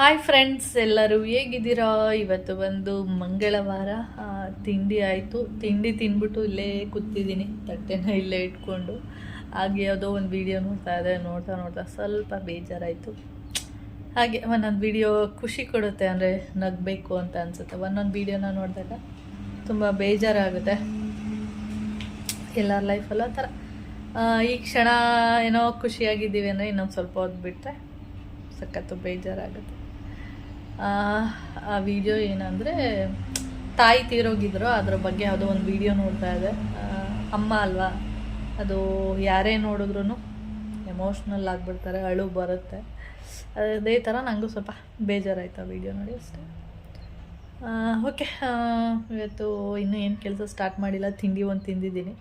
Hi friends ಎಲ್ಲರೂ ಹೇಗಿದ್ದೀರಾ? ಇವತ್ತು ಒಂದು ಮಂಗಳವಾರ ತಿಂಡಿ ಆಯಿತು. ತಿಂಡಿ ತಿಂದ್ಬಿಟ್ಟು ಇಲ್ಲೇ ಕೂತಿದ್ದೀನಿ, ತಟ್ಟೆನ ಇಲ್ಲೇ ಇಟ್ಕೊಂಡು. ಹಾಗೆ ಯಾವುದೋ ಒಂದು ವಿಡಿಯೋ ನೋಡ್ತಾ ಇದ್ದೆ, ನೋಡ್ತಾ ನೋಡ್ತಾ ಸ್ವಲ್ಪ ಬೇಜಾರಾಯಿತು. ಹಾಗೆ ಒಂದೊಂದು ವಿಡಿಯೋ ಖುಷಿ ಕೊಡುತ್ತೆ ಅಂದರೆ ನಗಬೇಕು ಅಂತ ಅನಿಸುತ್ತೆ. ಒಂದೊಂದು ವಿಡಿಯೋನ ನೋಡಿದಾಗ ತುಂಬ ಬೇಜಾರಾಗುತ್ತೆ. ಎಲ್ಲರ ಲೈಫಲ್ಲೂ ಆ ಥರ. ಈ ಕ್ಷಣ ಏನೋ ಖುಷಿಯಾಗಿದ್ದೀವಿ ಅಂದರೆ ಇನ್ನೊಂದು ಸ್ವಲ್ಪ ಹೊತ್ತು ಬಿಟ್ಟರೆ ಸಖತ್ತು ಬೇಜಾರಾಗುತ್ತೆ. ಆ, ವಿಡಿಯೋ ಏನಂದರೆ ತಾಯಿ ತೀರೋಗಿದ್ರು ಅದ್ರ ಬಗ್ಗೆ ಯಾವುದೋ ಒಂದು ವಿಡಿಯೋ ನೋಡ್ತಾ ಇದೆ ಅಮ್ಮ ಅಲ್ವಾ? ಅದು ಯಾರೇ ನೋಡಿದ್ರು ಎಮೋಷ್ನಲ್ ಆಗಿಬಿಡ್ತಾರೆ ಅಳು ಬರುತ್ತೆ. ಅದೇ ಥರ ನನಗೂ ಸ್ವಲ್ಪ ಬೇಜಾರಾಯ್ತು ಆ ವಿಡಿಯೋ ನೋಡಿ ಅಷ್ಟೇ. ಓಕೆ ಇವತ್ತು ಇನ್ನೂ ಏನು ಕೆಲಸ ಸ್ಟಾರ್ಟ್ ಮಾಡಿಲ್ಲ ತಿಂಡಿ ಒಂದು ತಿಂದಿದ್ದೀನಿ.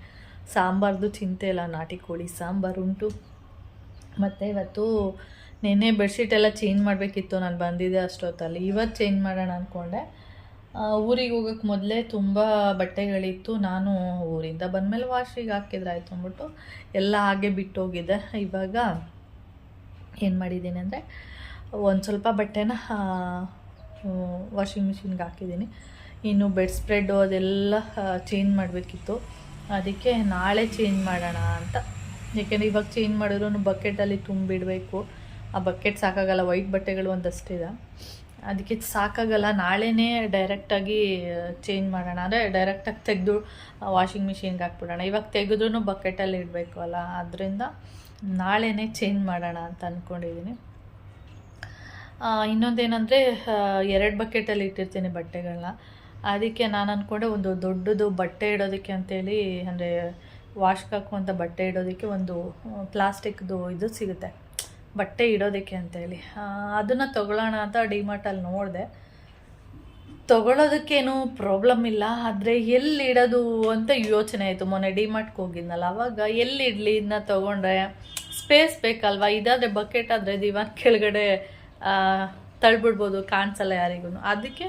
ಸಾಂಬಾರ್ದು ಚಿಂತೆ ಇಲ್ಲ ನಾಟಿ ಕೋಳಿ ಸಾಂಬಾರು ಉಂಟು. ಮತ್ತು ಇವತ್ತು ನೆನ್ನೆ ಬೆಡ್ಶೀಟ್ ಎಲ್ಲ ಚೇಂಜ್ ಮಾಡಬೇಕಿತ್ತು ನಾನು ಬಂದಿದ್ದೆ ಅಷ್ಟೊತ್ತಲ್ಲಿ. ಇವತ್ತು ಚೇಂಜ್ ಮಾಡೋಣ ಅಂದ್ಕೊಂಡೆ ಊರಿಗೆ ಹೋಗೋಕ್ಕೆ ಮೊದಲೇ ತುಂಬ ಬಟ್ಟೆಗಳಿತ್ತು. ನಾನು ಊರಿಂದ ಬಂದಮೇಲೆ ವಾಶಿಗೆ ಹಾಕಿದ್ರೆ ಆಯಿತು ಅಂದ್ಬಿಟ್ಟು ಎಲ್ಲ ಹಾಗೆ ಬಿಟ್ಟು ಹೋಗಿದ್ದೆ ಇವಾಗ ಏನು ಮಾಡಿದ್ದೀನಿ ಅಂದರೆ ಒಂದು ಸ್ವಲ್ಪ ಬಟ್ಟೆನ ವಾಷಿಂಗ್ ಮಿಷಿನ್ಗೆ ಹಾಕಿದ್ದೀನಿ. ಇನ್ನು ಬೆಡ್ ಸ್ಪ್ರೆಡ್ಡು ಅದೆಲ್ಲ ಚೇಂಜ್ ಮಾಡಬೇಕಿತ್ತು. ಅದಕ್ಕೆ ನಾಳೆ ಚೇಂಜ್ ಮಾಡೋಣ ಅಂತ. ಯಾಕೆಂದರೆ ಇವಾಗ ಚೇಂಜ್ ಮಾಡಿದ್ರು ಬಕೆಟಲ್ಲಿ ತುಂಬಿಡಬೇಕು. ಆ ಬಕೆಟ್ ಸಾಕಾಗಲ್ಲ, ವೈಟ್ ಬಟ್ಟೆಗಳು ಒಂದಷ್ಟಿದೆ ಅದಕ್ಕೆ ಸಾಕಾಗಲ್ಲ, ನಾಳೆನೇ ಡೈರೆಕ್ಟಾಗಿ ಚೇಂಜ್ ಮಾಡೋಣ. ಅಂದರೆ ಡೈರೆಕ್ಟಾಗಿ ತೆಗೆದು ವಾಷಿಂಗ್ ಮಿಷಿನ್ಗೆ ಹಾಕ್ಬಿಡೋಣ. ಇವಾಗ ತೆಗೆದ್ರೂ ಬಕೆಟಲ್ಲಿ ಇಡಬೇಕು ಅಲ್ಲ. ಆದ್ದರಿಂದ ನಾಳೆನೇ ಚೇಂಜ್ ಮಾಡೋಣ ಅಂತ ಅಂದ್ಕೊಂಡಿದ್ದೀನಿ ಇನ್ನೊಂದೇನೆಂದರೆ ಎರಡು ಬಕೆಟಲ್ಲಿ ಇಟ್ಟಿರ್ತೀನಿ ಬಟ್ಟೆಗಳನ್ನ ಅದಕ್ಕೆ ನಾನು ಅಂದ್ಕೊಂಡೆ ಒಂದು ದೊಡ್ಡದು ಬಟ್ಟೆ ಇಡೋದಕ್ಕೆ ಅಂತೇಳಿ, ಅಂದರೆ, ವಾಶ್ಗೆ ಹಾಕುವಂಥ ಬಟ್ಟೆ ಇಡೋದಕ್ಕೆ ಒಂದು ಪ್ಲಾಸ್ಟಿಕ್ದು ಇದು ಸಿಗುತ್ತೆ. ಬಟ್ಟೆ ಇಡೋದಕ್ಕೆ ಅಂತೇಳಿ. ಅದನ್ನು ತಗೊಳ್ಳೋಣ ಅಂತ ಡಿಮಾರ್ಟಲ್ಲಿ ನೋಡಿದೆ. ತೊಗೊಳೋದಕ್ಕೇನು ಪ್ರಾಬ್ಲಮ್ ಇಲ್ಲ, ಆದರೆ ಎಲ್ಲಿ ಇಡೋದು ಅಂತ ಯೋಚನೆ ಆಯಿತು. ಮೊನ್ನೆ ಡಿಮಾರ್ಟ್ಗೆ ಹೋಗಿದ್ನಲ್ಲ, ಅವಾಗ ಎಲ್ಲಿ ಇಡಲಿ ಇದನ್ನ ತೊಗೊಂಡ್ರೆ ಸ್ಪೇಸ್ ಬೇಕಲ್ವಾ? ಇದಾದರೆ ಬಕೆಟ್ ಆದರೆ ದಿವಾನ್ ಕೆಳಗಡೆ ತಳ್ಬಿಡ್ಬೋದು, ಕಾಣಿಸಲ್ಲ ಯಾರಿಗೂ ಅದಕ್ಕೆ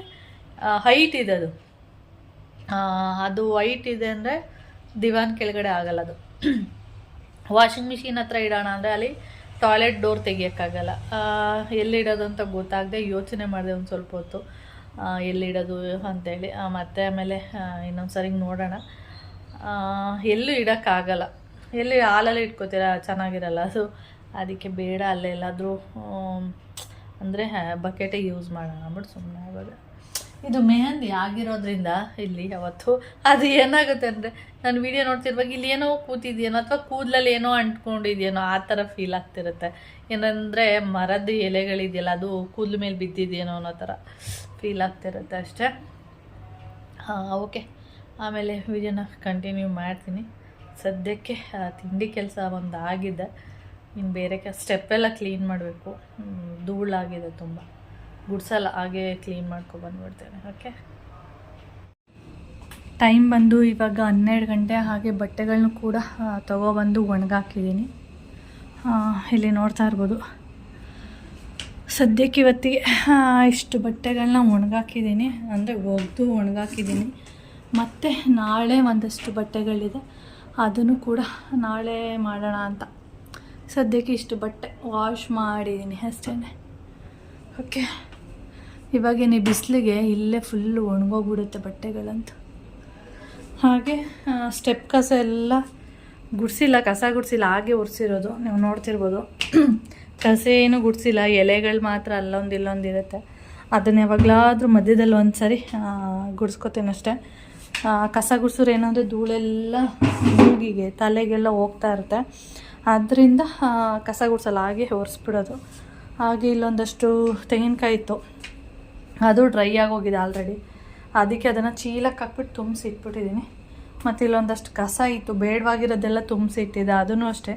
ಹೈಟ್ ಇದೆ ಅದು. ಅದು ಹೈಟ್ ಇದೆ ಅಂದರೆ ದಿವಾನ್ ಕೆಳಗಡೆ ಆಗಲ್ಲ ಅದು. ವಾಷಿಂಗ್ ಮಿಷಿನ್ ಹತ್ರ ಇಡೋಣ ಅಂದರೆ ಅಲ್ಲಿ ಟಾಯ್ಲೆಟ್ ಡೋರ್ ತೆಗಿಯೋಕ್ಕಾಗಲ್ಲ. ಎಲ್ಲಿಡೋದು ಅಂತ ಗೊತ್ತಾಗದೆ ಯೋಚನೆ ಮಾಡಿದೆ ಒಂದು ಸ್ವಲ್ಪ ಹೊತ್ತು. ಎಲ್ಲಿಡೋದು ಅಂತೇಳಿ. ಮತ್ತೆ ಆಮೇಲೆ ಇನ್ನೊಂದು ಸರಿ ನೋಡೋಣ. ಎಲ್ಲೂ ಇಡೋಕ್ಕಾಗಲ್ಲ. ಎಲ್ಲಿ ಹಾಲಲ್ಲಿ ಇಟ್ಕೋತೀರ? ಚೆನ್ನಾಗಿರಲ್ಲ. ಅದು ಅದಕ್ಕೆ ಬೇಡ ಅಲ್ಲೇ ಎಲ್ಲಾದರೂ ಅಂದರೆ ಬಕೆಟೇ ಯೂಸ್ ಮಾಡೋಣ ಅಂದ್ಬಿಟ್ಟು ಸುಮ್ಮನೆ ಇವಾಗ ಇದು ಮೆಹಂದಿ ಆಗಿರೋದ್ರಿಂದ ಇಲ್ಲಿ ಯಾವತ್ತು ಅದು ಏನಾಗುತ್ತೆ ಅಂದರೆ ನಾನು ವಿಡಿಯೋ ನೋಡ್ತಿರುವಾಗ ಇಲ್ಲಿ ಏನೋ ಕೂತಿದ್ಯೇನೋ ಅಥವಾ ಕೂದಲಲ್ಲಿ ಏನೋ ಅಂಟ್ಕೊಂಡಿದ್ಯೇನೋ ಆ ಥರ ಫೀಲ್ ಆಗ್ತಿರುತ್ತೆ. ಏನಂದರೆ ಮರದ ಎಲೆಗಳಿದೆಯಲ್ಲ, ಅದು ಕೂದಲು ಮೇಲೆ ಬಿದ್ದಿದೆಯೇನೋ ಅನ್ನೋ ಥರ ಫೀಲ್ ಆಗ್ತಿರುತ್ತೆ ಅಷ್ಟೇ. ಹಾಂ ಓಕೆ ಆಮೇಲೆ ವಿಡಿಯೋನ ಕಂಟಿನ್ಯೂ ಮಾಡ್ತೀನಿ. ಸದ್ಯಕ್ಕೆ ತಿಂಡಿ ಕೆಲಸ ಒಂದು ಆಗಿದೆ ಇನ್ನು ಬೇರೆ ಕೆ ಸ್ಟೆಪ್ಪೆಲ್ಲ ಕ್ಲೀನ್ ಮಾಡಬೇಕು. ಧೂಳಾಗಿದೆ ತುಂಬ. ಗುಡ್ಸಲ್ಲ ಹಾಗೆ ಕ್ಲೀನ್ ಮಾಡ್ಕೊ ಬಂದ್ಬಿಡ್ತೇನೆ ಓಕೆ ಟೈಮ್ ಬಂದು ಇವಾಗ ಹನ್ನೆರಡು ಗಂಟೆ, ಹಾಗೆ ಬಟ್ಟೆಗಳನ್ನೂ ಕೂಡ ತೊಗೊಬಂದು ಒಣಗಾಕಿದ್ದೀನಿ. ಇಲ್ಲಿ ನೋಡ್ತಾ ಇರ್ಬೋದು. ಸದ್ಯಕ್ಕೆ ಇವತ್ತಿಗೆ ಇಷ್ಟು ಬಟ್ಟೆಗಳನ್ನ ಒಣಗಾಕಿದ್ದೀನಿ, ಅಂದರೆ ಒಗೆದು ಒಣಗಾಕಿದ್ದೀನಿ. ಮತ್ತು ನಾಳೆ ಒಂದಷ್ಟು ಬಟ್ಟೆಗಳಿದೆ, ಅದನ್ನು ಕೂಡ ನಾಳೆ ಮಾಡೋಣ ಅಂತ. ಸದ್ಯಕ್ಕೆ ಇಷ್ಟು ಬಟ್ಟೆ ವಾಶ್ ಮಾಡಿದ್ದೀನಿ ಅಷ್ಟೇ ಓಕೆ ಇವಾಗೇನೆ ಬಿಸಿಲಿಗೆ ಇಲ್ಲೇ ಫುಲ್ಲು ಒಣಗೋಗ್ಬಿಡುತ್ತೆ ಬಟ್ಟೆಗಳಂತೂ. ಹಾಗೆ ಸ್ಟೆಪ್ ಕಸ ಎಲ್ಲ ಗುಡಿಸಿಲ್ಲ, ಕಸ ಗುಡಿಸಿಲ್ಲ, ಹಾಗೆ ಒರೆಸಿರೋದು. ನೀವು ನೋಡ್ತಿರ್ಬೋದು. ಕಸ ಏನು ಗುಡಿಸಿಲ್ಲ, ಎಲೆಗಳು ಮಾತ್ರ ಅಲ್ಲೊಂದು ಇಲ್ಲೊಂದು ಇರುತ್ತೆ. ಅದನ್ನು ಯಾವಾಗಲಾದ್ರೂ ಮಧ್ಯದಲ್ಲಿ ಒಂದು ಸರಿ ಗುಡಿಸ್ಕೊತೀನಿ ಅಷ್ಟೇ. ಕಸ ಗುಡಿಸಿದ್ರೆ ಏನಂದರೆ ಧೂಳೆಲ್ಲ ಮೂಗಿಗೆ ತಲೆಗೆಲ್ಲ ಹೋಗ್ತಾ ಇರುತ್ತೆ. ಆದ್ದರಿಂದ ಕಸ ಗುಡಿಸಲ್ಲ, ಹಾಗೆ ಒರೆಸ್ಬಿಡೋದು. ಹಾಗೆ ಇಲ್ಲೊಂದಷ್ಟು ತೆಂಗಿನಕಾಯಿ ಇತ್ತು. ಅದು ಡ್ರೈ ಆಗೋಗಿದೆ ಆಲ್ರೆಡಿ ಅದಕ್ಕೆ ಅದನ್ನು ಚೀಲಕ್ಕೆ ಹಾಕ್ಬಿಟ್ಟು ತುಂಬಿಸಿ ಇಟ್ಬಿಟ್ಟಿದ್ದೀನಿ ಮತ್ತು ಇಲ್ಲೊಂದಷ್ಟು ಕಸ ಇತ್ತು, ಬೇಡವಾಗಿರೋದೆಲ್ಲ ತುಂಬಿಸಿ ಇಟ್ಟಿದ್ದೆ, ಅದನ್ನು ಅಷ್ಟೇ.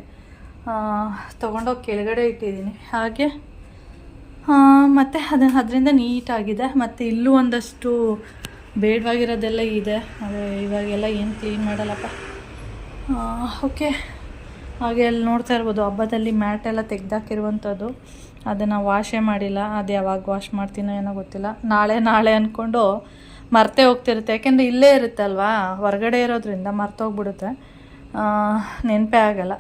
ತೊಗೊಂಡೋಗಿ ಕೆಳಗಡೆ ಇಟ್ಟಿದ್ದೀನಿ ಹಾಗೆ ಮತ್ತು ಅದನ್ನು ಅದರಿಂದ ನೀಟಾಗಿದೆ. ಮತ್ತು ಇಲ್ಲೂ ಒಂದಷ್ಟು ಬೇಡವಾಗಿರೋದೆಲ್ಲ ಇದೆ. ಅದೇ ಇವಾಗೆಲ್ಲ ಏನು ಕ್ಲೀನ್ ಮಾಡಲ್ಲಪ್ಪ. ಓಕೆ ಹಾಗೆ ಅಲ್ಲಿ ನೋಡ್ತಾ ಇರ್ಬೋದು, ಹಬ್ಬದಲ್ಲಿ ಮ್ಯಾಟ್ ಎಲ್ಲ ತೆಗ್ದಾಕಿರುವಂಥದ್ದು ಅದನ್ನು ವಾಶೇ ಮಾಡಿಲ್ಲ. ಅದು ಯಾವಾಗ ವಾಶ್ ಮಾಡ್ತೀನೋ ಏನೋ ಗೊತ್ತಿಲ್ಲ. ನಾಳೆ ನಾಳೆ ಅಂದ್ಕೊಂಡು ಮರ್ತೇ ಹೋಗ್ತಿರುತ್ತೆ. ಯಾಕೆಂದರೆ ಇಲ್ಲೇ ಇರುತ್ತಲ್ವಾ ಹೊರಗಡೆ ಇರೋದ್ರಿಂದ ಮರ್ತೋಗ್ಬಿಡುತ್ತೆ ನೆನಪೇ ಆಗಲ್ಲ.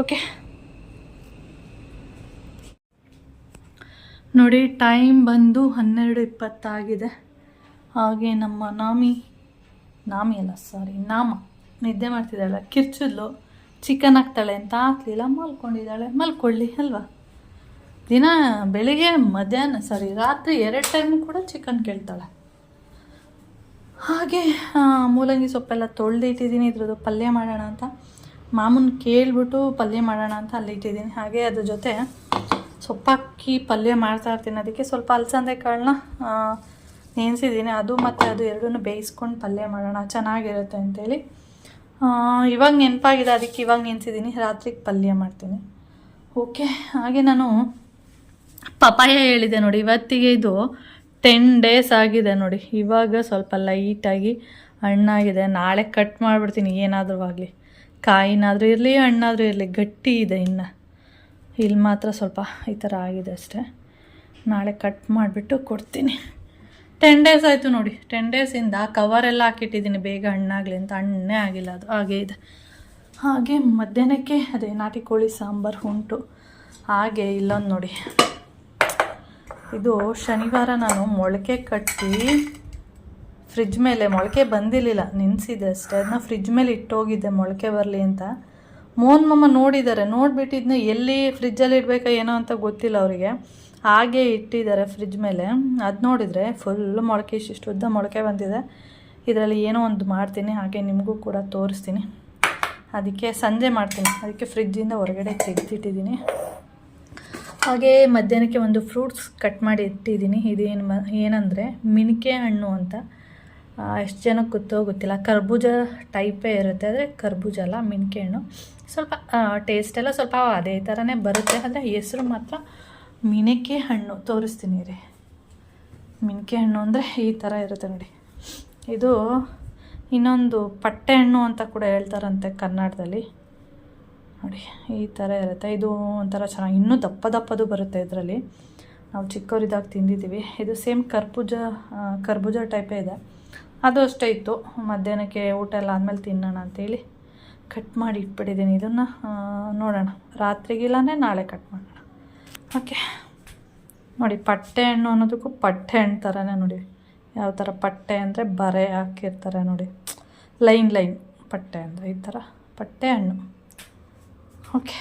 ಓಕೆ ನೋಡಿ, ಟೈಮ್ ಬಂದು ಹನ್ನೆರಡು ಇಪ್ಪತ್ತಾಗಿದೆ. ಹಾಗೆ ನಮ್ಮ ನಾಮಿ ನಾಮಿ ಅಲ್ಲ ಸಾರಿ ನಾಮ. ನಿದ್ದೆ ಮಾಡ್ತಿದ್ದಾಳೆ. ಕಿರ್ಚಿದ್ಲು. ಚಿಕನ್ ಹಾಕ್ತಾಳೆ ಅಂತ ಹಾಕ್ಲಿಲ್ಲ ಮಲ್ಕೊಂಡಿದ್ದಾಳೆ. ಮಲ್ಕೊಳ್ಳಿ, ಅಲ್ವಾ? ದಿನ ಬೆಳಿಗ್ಗೆ ಮಧ್ಯಾಹ್ನ ಸಾರಿ ರಾತ್ರಿ ಎರಡು ಟೈಮ್ ಕೂಡ ಚಿಕನ್ ಕೇಳ್ತಾಳೆ. ಹಾಗೆ ಮೂಲಂಗಿ ಸೊಪ್ಪೆಲ್ಲ ತೊಳೆದು ಇಟ್ಟಿದ್ದೀನಿ, ಇದ್ರದ್ದು ಪಲ್ಯ ಮಾಡೋಣ ಅಂತ. ಮಾಮೂನ್ ಕೇಳ್ಬಿಟ್ಟು ಪಲ್ಯ ಮಾಡೋಣ ಅಂತ ಅಲ್ಲಿ ಇಟ್ಟಿದ್ದೀನಿ. ಹಾಗೆ ಅದ್ರ ಜೊತೆ ಸೊಪ್ಪಾಕಿ ಪಲ್ಯ ಮಾಡ್ತಾ ಇರ್ತೀನಿ. ಅದಕ್ಕೆ ಸ್ವಲ್ಪ ಅಲಸಂದೆ ಕಾಳನ್ನ ನೆನೆಸಿದ್ದೀನಿ. ಅದು ಮತ್ತು ಅದು ಎರಡನ್ನೂ ಬೇಯಿಸ್ಕೊಂಡು ಪಲ್ಯ ಮಾಡೋಣ. ಚೆನ್ನಾಗಿರುತ್ತೆ ಅಂತೇಳಿ. ಇವಾಗ ನೆನಪಾಗಿದೆ. ಅದಕ್ಕೆ ಇವಾಗ ನೆನೆಸಿದ್ದೀನಿ. ರಾತ್ರಿಗೆ ಪಲ್ಯ ಮಾಡ್ತೀನಿ. ಓಕೆ, ಹಾಗೆ ನಾನು ಪಪಾಯ ಹೇಳಿದೆ ನೋಡಿ, ಇವತ್ತಿಗೆ ಇದು ಟೆನ್ ಡೇಸ್ ಆಗಿದೆ ನೋಡಿ. ಇವಾಗ ಸ್ವಲ್ಪ ಲೈಟಾಗಿ ಹಣ್ಣಾಗಿದೆ. ನಾಳೆ ಕಟ್ ಮಾಡಿಬಿಡ್ತೀನಿ, ಏನಾದರೂ ಆಗಲಿ. ಕಾಯಿನಾದರೂ ಇರಲಿ, ಹಣ್ಣಾದರೂ ಇರಲಿ, ಗಟ್ಟಿ ಇದೆ ಇನ್ನು. ಇಲ್ಲಿ ಮಾತ್ರ ಸ್ವಲ್ಪ ಈ ಥರ ಆಗಿದೆ ಅಷ್ಟೇ. ನಾಳೆ ಕಟ್ ಮಾಡಿಬಿಟ್ಟು ಕೊಡ್ತೀನಿ. ಟೆನ್ ಡೇಸ್ ಆಯಿತು ನೋಡಿ. ಟೆನ್ ಡೇಸಿಂದ ಕವರೆಲ್ಲ ಹಾಕಿಟ್ಟಿದ್ದೀನಿ, ಬೇಗ ಹಣ್ಣಾಗಲಿ ಅಂತ. ಹಣ್ಣೇ ಆಗಿಲ್ಲ ಅದು, ಹಾಗೇ ಇದೆ. ಹಾಗೆ ಮಧ್ಯಾಹ್ನಕ್ಕೆ ಅದೇ ನಾಟಿ ಕೋಳಿ ಸಾಂಬಾರು ಉಂಟು. ಹಾಗೆ ಇಲ್ಲೊಂದು ನೋಡಿ. ಇದು ಶನಿವಾರ ನಾನು ಮೊಳಕೆ ಕಟ್ಟಿ ಫ್ರಿಜ್ ಮೇಲೆ, ಮೊಳಕೆ ಬಂದಿರಲಿಲ್ಲ, ನಿನ್ಸಿದೆ ಅಷ್ಟೇ. ಅದನ್ನ ಫ್ರಿಜ್ ಮೇಲೆ ಇಟ್ಟೋಗಿದ್ದೆ, ಮೊಳಕೆ ಬರಲಿ ಅಂತ. ಮೋಹನ್ ಮಮ್ಮ ನೋಡಿದ್ದಾರೆ, ನೋಡಿಬಿಟ್ಟಿದ್ನ ಎಲ್ಲಿ ಫ್ರಿಜ್ಜಲ್ಲಿ ಇಡಬೇಕಾ, ಏನೋ ಅಂತ ಗೊತ್ತಿಲ್ಲ ಅವರಿಗೆ. ಹಾಗೆ ಇಟ್ಟಿದ್ದಾರೆ ಫ್ರಿಜ್ ಮೇಲೆ. ಅದು ನೋಡಿದರೆ ಫುಲ್ಲು ಮೊಳಕೆ, ಇಷ್ಟಿಷ್ಟು ಉದ್ದ ಮೊಳಕೆ ಬಂದಿದೆ. ಇದರಲ್ಲಿ ಏನೋ ಒಂದು ಮಾಡ್ತೀನಿ, ಹಾಗೆ ನಿಮಗೂ ಕೂಡ ತೋರಿಸ್ತೀನಿ. ಅದಕ್ಕೆ ಸಂಜೆ ಮಾಡ್ತೀನಿ. ಅದಕ್ಕೆ ಫ್ರಿಜ್ಜಿಂದ ಹೊರಗಡೆ ತೆಗೆದಿಟ್ಟಿದ್ದೀನಿ. ಹಾಗೆ ಮಧ್ಯಾಹ್ನಕ್ಕೆ ಒಂದು ಫ್ರೂಟ್ಸ್ ಕಟ್ ಮಾಡಿ ಇಟ್ಟಿದ್ದೀನಿ. ಇದೇನು ಮ, ಏನಂದರೆ ಮಿಣಿಕೆ ಹಣ್ಣು ಅಂತ. ಎಷ್ಟು ಜನಕ್ಕೆ ಗೊತ್ತೋ ಗೊತ್ತಿಲ್ಲ. ಕರ್ಬೂಜ ಟೈಪೇ ಇರುತ್ತೆ. ಆದರೆ ಕರ್ಬೂಜ ಅಲ್ಲ, ಮಿಣಿಕೆ ಹಣ್ಣು. ಸ್ವಲ್ಪ ಟೇಸ್ಟ್ ಎಲ್ಲ ಸ್ವಲ್ಪ ಅದೇ ಥರನೇ ಬರುತ್ತೆ. ಅಂದರೆ ಹೆಸರು ಮಾತ್ರ ಮಿಣಿಕೆ ಹಣ್ಣು. ತೋರಿಸ್ತೀನಿ ರೀ. ಮಿಣಿಕೆ ಹಣ್ಣು ಅಂದರೆ ಈ ಥರ ಇರುತ್ತೆ ನೋಡಿ. ಇದು ಇನ್ನೊಂದು ಪಟ್ಟೆ ಹಣ್ಣು ಅಂತ ಕೂಡ ಹೇಳ್ತಾರಂತೆ ಕನ್ನಡದಲ್ಲಿ ನೋಡಿ, ಈ ಥರ ಇರುತ್ತೆ. ಇದು ಒಂಥರ ಚೆನ್ನಾಗಿ, ಇನ್ನೂ ದಪ್ಪ ದಪ್ಪದು ಬರುತ್ತೆ ಇದರಲ್ಲಿ. ನಾವು ಚಿಕ್ಕವರಿದಾಗ ತಿಂದಿದ್ದೀವಿ. ಇದು ಸೇಮ್ ಕರ್ಬೂಜ ಕರ್ಬೂಜ ಟೈಪೇ ಇದೆ. ಅದು ಅಷ್ಟೇ ಇತ್ತು. ಮಧ್ಯಾಹ್ನಕ್ಕೆ ಊಟ ಎಲ್ಲ ಆದಮೇಲೆ ತಿನ್ನೋಣ ಅಂತೇಳಿ ಕಟ್ ಮಾಡಿ ಇಟ್ಬಿಟ್ಟಿದ್ದೀನಿ. ಇದನ್ನು ನೋಡೋಣ. ರಾತ್ರಿಗಿಲ್ಲಾನೆ ನಾಳೆ ಕಟ್ ಮಾಡೋಣ. ಓಕೆ ನೋಡಿ, ಪಟ್ಟೆ ಹಣ್ಣು ಅನ್ನೋದಕ್ಕೂ ಪಟ್ಟೆ ಹಣ್ಣು ಥರನೇ ನೋಡಿ. ಯಾವ ಥರ ಪಟ್ಟೆ ಅಂದರೆ ಬರೆ ಹಾಕಿರ್ತಾರೆ ನೋಡಿ. ಲೈನ್ ಲೈನ್ ಪಟ್ಟೆ ಅಂದರೆ ಈ ಥರ. ಪಟ್ಟೆ ಹಣ್ಣು. ಓಕೆ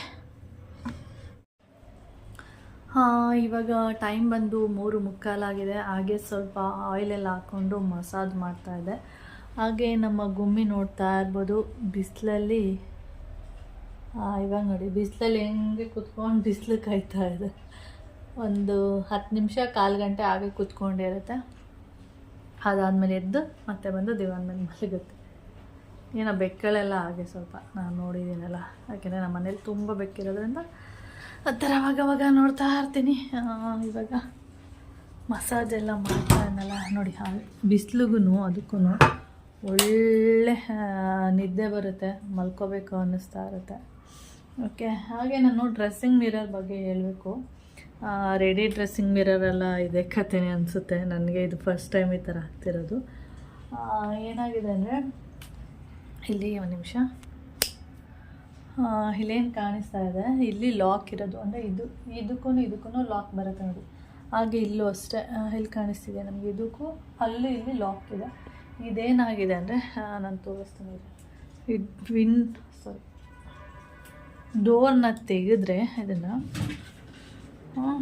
ಇವಾಗ ಟೈಮ್ ಬಂದು ಮೂರು ಮುಕ್ಕಾಲಾಗಿದೆ ಹಾಗೆ ಸ್ವಲ್ಪ ಆಯಿಲೆಲ್ಲ ಹಾಕ್ಕೊಂಡು ಮಸಾಜ್ ಮಾಡ್ತಾ ಇದೆ. ಹಾಗೆ ನಮ್ಮ ಗುಮ್ಮಿ ನೋಡ್ತಾ ಇರ್ಬೋದು. ಬಿಸಿಲಲ್ಲಿ ಇವಾಗ ನೋಡಿ, ಬಿಸಿಲಲ್ಲಿ ಹೆಂಗೆ ಕುತ್ಕೊಂಡು ಬಿಸಿಲು ಕಾಯ್ತಾ ಇದೆ. ಒಂದು ಹತ್ತು ನಿಮಿಷ, ಕಾಲು ಗಂಟೆ ಹಾಗೆ ಕುತ್ಕೊಂಡಿರುತ್ತೆ. ಅದಾದಮೇಲೆ ಎದ್ದು ಮತ್ತೆ ಬಂದು ದಿವಾನ್ ಮೇಲೆ ಮಲಗುತ್ತೆ. ಏನೋ ಬೆಕ್ಕಳೆಲ್ಲ ಹಾಗೆ ಸ್ವಲ್ಪ ನಾನು ನೋಡಿದ್ದೀನಲ್ಲ. ಯಾಕೆಂದರೆ ನಮ್ಮ ಮನೇಲಿ ತುಂಬ ಬೆಕ್ಕಿರೋದ್ರಿಂದ ಆ ಥರ ಅವಾಗ ಅವಾಗ ನೋಡ್ತಾ ಇರ್ತೀನಿ. ಇವಾಗ ಮಸಾಜ್ ಎಲ್ಲ ಮಾಡ್ತಾ ಇದ್ನಲ್ಲ. ನೋಡಿ ಬಿಸಿಲಿಗೂ ಅದಕ್ಕೂ ಒಳ್ಳೆ ನಿದ್ದೆ ಬರುತ್ತೆ. ಮಲ್ಕೋಬೇಕು ಅನ್ನಿಸ್ತಾ ಇರುತ್ತೆ. ಓಕೆ, ಹಾಗೆ ನಾನು ಡ್ರೆಸ್ಸಿಂಗ್ ಮಿರರ್ ಬಗ್ಗೆ ಹೇಳಬೇಕು. ರೆಡಿ ಡ್ರೆಸ್ಸಿಂಗ್ ಮಿರರ್ ಎಲ್ಲ ಇದೆ ಕಥೆನೇ ಅನಿಸುತ್ತೆ. ನನಗೆ ಇದು ಫಸ್ಟ್ ಟೈಮ್ ಈ ಥರ ಆಗ್ತಿರೋದು ಏನಾಗಿದೆ ಅಂದರೆ ಇಲ್ಲಿ ಒಂದು ನಿಮಿಷ. ಇಲ್ಲೇನು ಕಾಣಿಸ್ತಾ ಇದೆ? ಇಲ್ಲಿ ಲಾಕ್ ಇರೋದು. ಅಂದರೆ ಇದು ಇದಕ್ಕೂ ಇದಕ್ಕೂ ಲಾಕ್ ಬರುತ್ತೆ ನೋಡಿ. ಹಾಗೆ ಇಲ್ಲೂ ಅಷ್ಟೇ. ಇಲ್ಲಿ ಕಾಣಿಸ್ತಿದೆ ನಮಗೆ ಇದಕ್ಕೂ. ಅಲ್ಲೂ ಇಲ್ಲಿ ಲಾಕ್ ಇದೆ. ಇದೇನಾಗಿದೆ ಅಂದರೆ ನಾನು ತೋರಿಸ್ತೀನಿ. ಇದು ವಿನ್ ಸಾರಿ ಡೋರ್ನ ತೆಗೆದ್ರೆ ಇದನ್ನು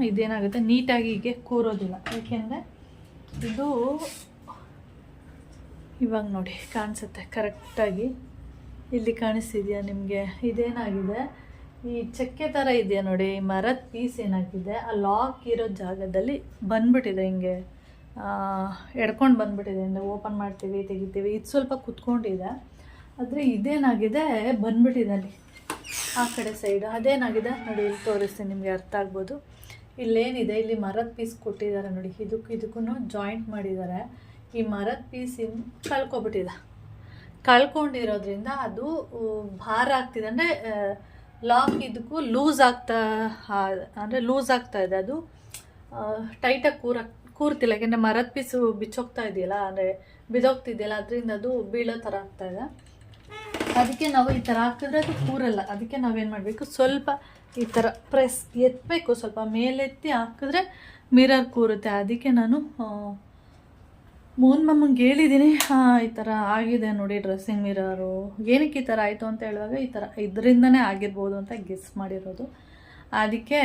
ಇದೇನಾಗುತ್ತೆ? ನೀಟಾಗಿ ಹೀಗೆ ಕೂರೋದಿಲ್ಲ. ಏಕೆಂದರೆ ಇದು ಇವಾಗ ನೋಡಿ, ಕಾಣಿಸುತ್ತೆ. ಕರೆಕ್ಟಾಗಿ ಇಲ್ಲಿ ಕಾಣಿಸ್ತಿದೆಯಾ ನಿಮಗೆ? ಇದೇನಾಗಿದೆ? ಈ ಚಕ್ಕೆ ಥರ ಇದೆಯಾ ನೋಡಿ, ಈ ಮರದ ಪೀಸ್ ಏನಾಗಿದೆ? ಆ ಲಾಕ್ ಇರೋ ಜಾಗದಲ್ಲಿ ಬಂದುಬಿಟ್ಟಿದೆ ಹಿಂಗೆ. ಎಡ್ಕೊಂಡು ಬಂದ್ಬಿಟ್ಟಿದೆ ಅಂದರೆ ಓಪನ್ ಮಾಡ್ತೀವಿ, ತೆಗಿತೀವಿ. ಇದು ಸ್ವಲ್ಪ ಕುತ್ಕೊಂಡಿದೆ. ಆದರೆ ಇದೇನಾಗಿದೆ? ಬಂದ್ಬಿಟ್ಟಿದೆ ಅಲ್ಲಿ. ಆ ಕಡೆ ಸೈಡು. ಅದೇನಾಗಿದೆ? ನೋಡಿ, ಇಲ್ಲಿ ತೋರಿಸ್ತೀನಿ, ನಿಮಗೆ ಅರ್ಥ ಆಗ್ಬೋದು. ಇಲ್ಲೇನಿದೆ? ಇಲ್ಲಿ ಮರದ ಪೀಸ್ ಕೊಟ್ಟಿದ್ದಾರೆ ನೋಡಿ. ಇದಕ್ಕೂ ಇದಕ್ಕೂ ಜಾಯಿಂಟ್ ಮಾಡಿದ್ದಾರೆ. ಈ ಮರದ ಪೀಸ್ ಕಳ್ಕೊಬಿಟ್ಟಿದೆ. ಕಳ್ಕೊಂಡಿರೋದ್ರಿಂದ ಅದು ಭಾರ ಆಗ್ತಿದೆ. ಅಂದರೆ ಲಾಕ್ ಇದಕ್ಕೂ ಲೂಸ್ ಆಗ್ತಾ ಅಂದರೆ ಲೂಸ್ ಆಗ್ತಾ ಇದೆ. ಅದು ಟೈಟಾಗಿ ಕೂರ, ಕೂರ್ತಿಲ್ಲ. ಯಾಕೆಂದರೆ ಮರದ ಪೀಸು ಬಿಚ್ಚೋಗ್ತಾ ಇದೆಯಲ್ಲ, ಅಂದರೆ ಬಿದೋಗ್ತಿದೆಯಲ್ಲ ಅದರಿಂದ ಅದು ಬೀಳೋ ಥರ ಆಗ್ತಾ ಇದೆ. ಅದಕ್ಕೆ ನಾವು ಈ ಥರ ಹಾಕಿದ್ರೆ ಅದು ಕೂರಲ್ಲ. ಅದಕ್ಕೆ ನಾವೇನು ಮಾಡಬೇಕು? ಸ್ವಲ್ಪ ಈ ಥರ ಪ್ರೆಸ್ ಎತ್ತಬೇಕು ಸ್ವಲ್ಪ ಮೇಲೆತ್ತಿ ಹಾಕಿದ್ರೆ ಮಿರರ್ ಕೂರುತ್ತೆ. ಅದಕ್ಕೆ ನಾನು ಮೋಹನ್ ಮಮ್ಮಂಗೆ ಹೇಳಿದ್ದೀನಿ ಈ ಥರ ಆಗಿದೆ ನೋಡಿ ಡ್ರೆಸ್ಸಿಂಗ್ ಮಿರರು ಏನಕ್ಕೆ ಈ ಥರ ಆಯಿತು ಅಂತ ಹೇಳುವಾಗ ಈ ಥರ ಇದರಿಂದನೇ ಆಗಿರ್ಬೋದು ಅಂತ ಗೆಸ್ ಮಾಡಿರೋದು. ಅದಕ್ಕೆ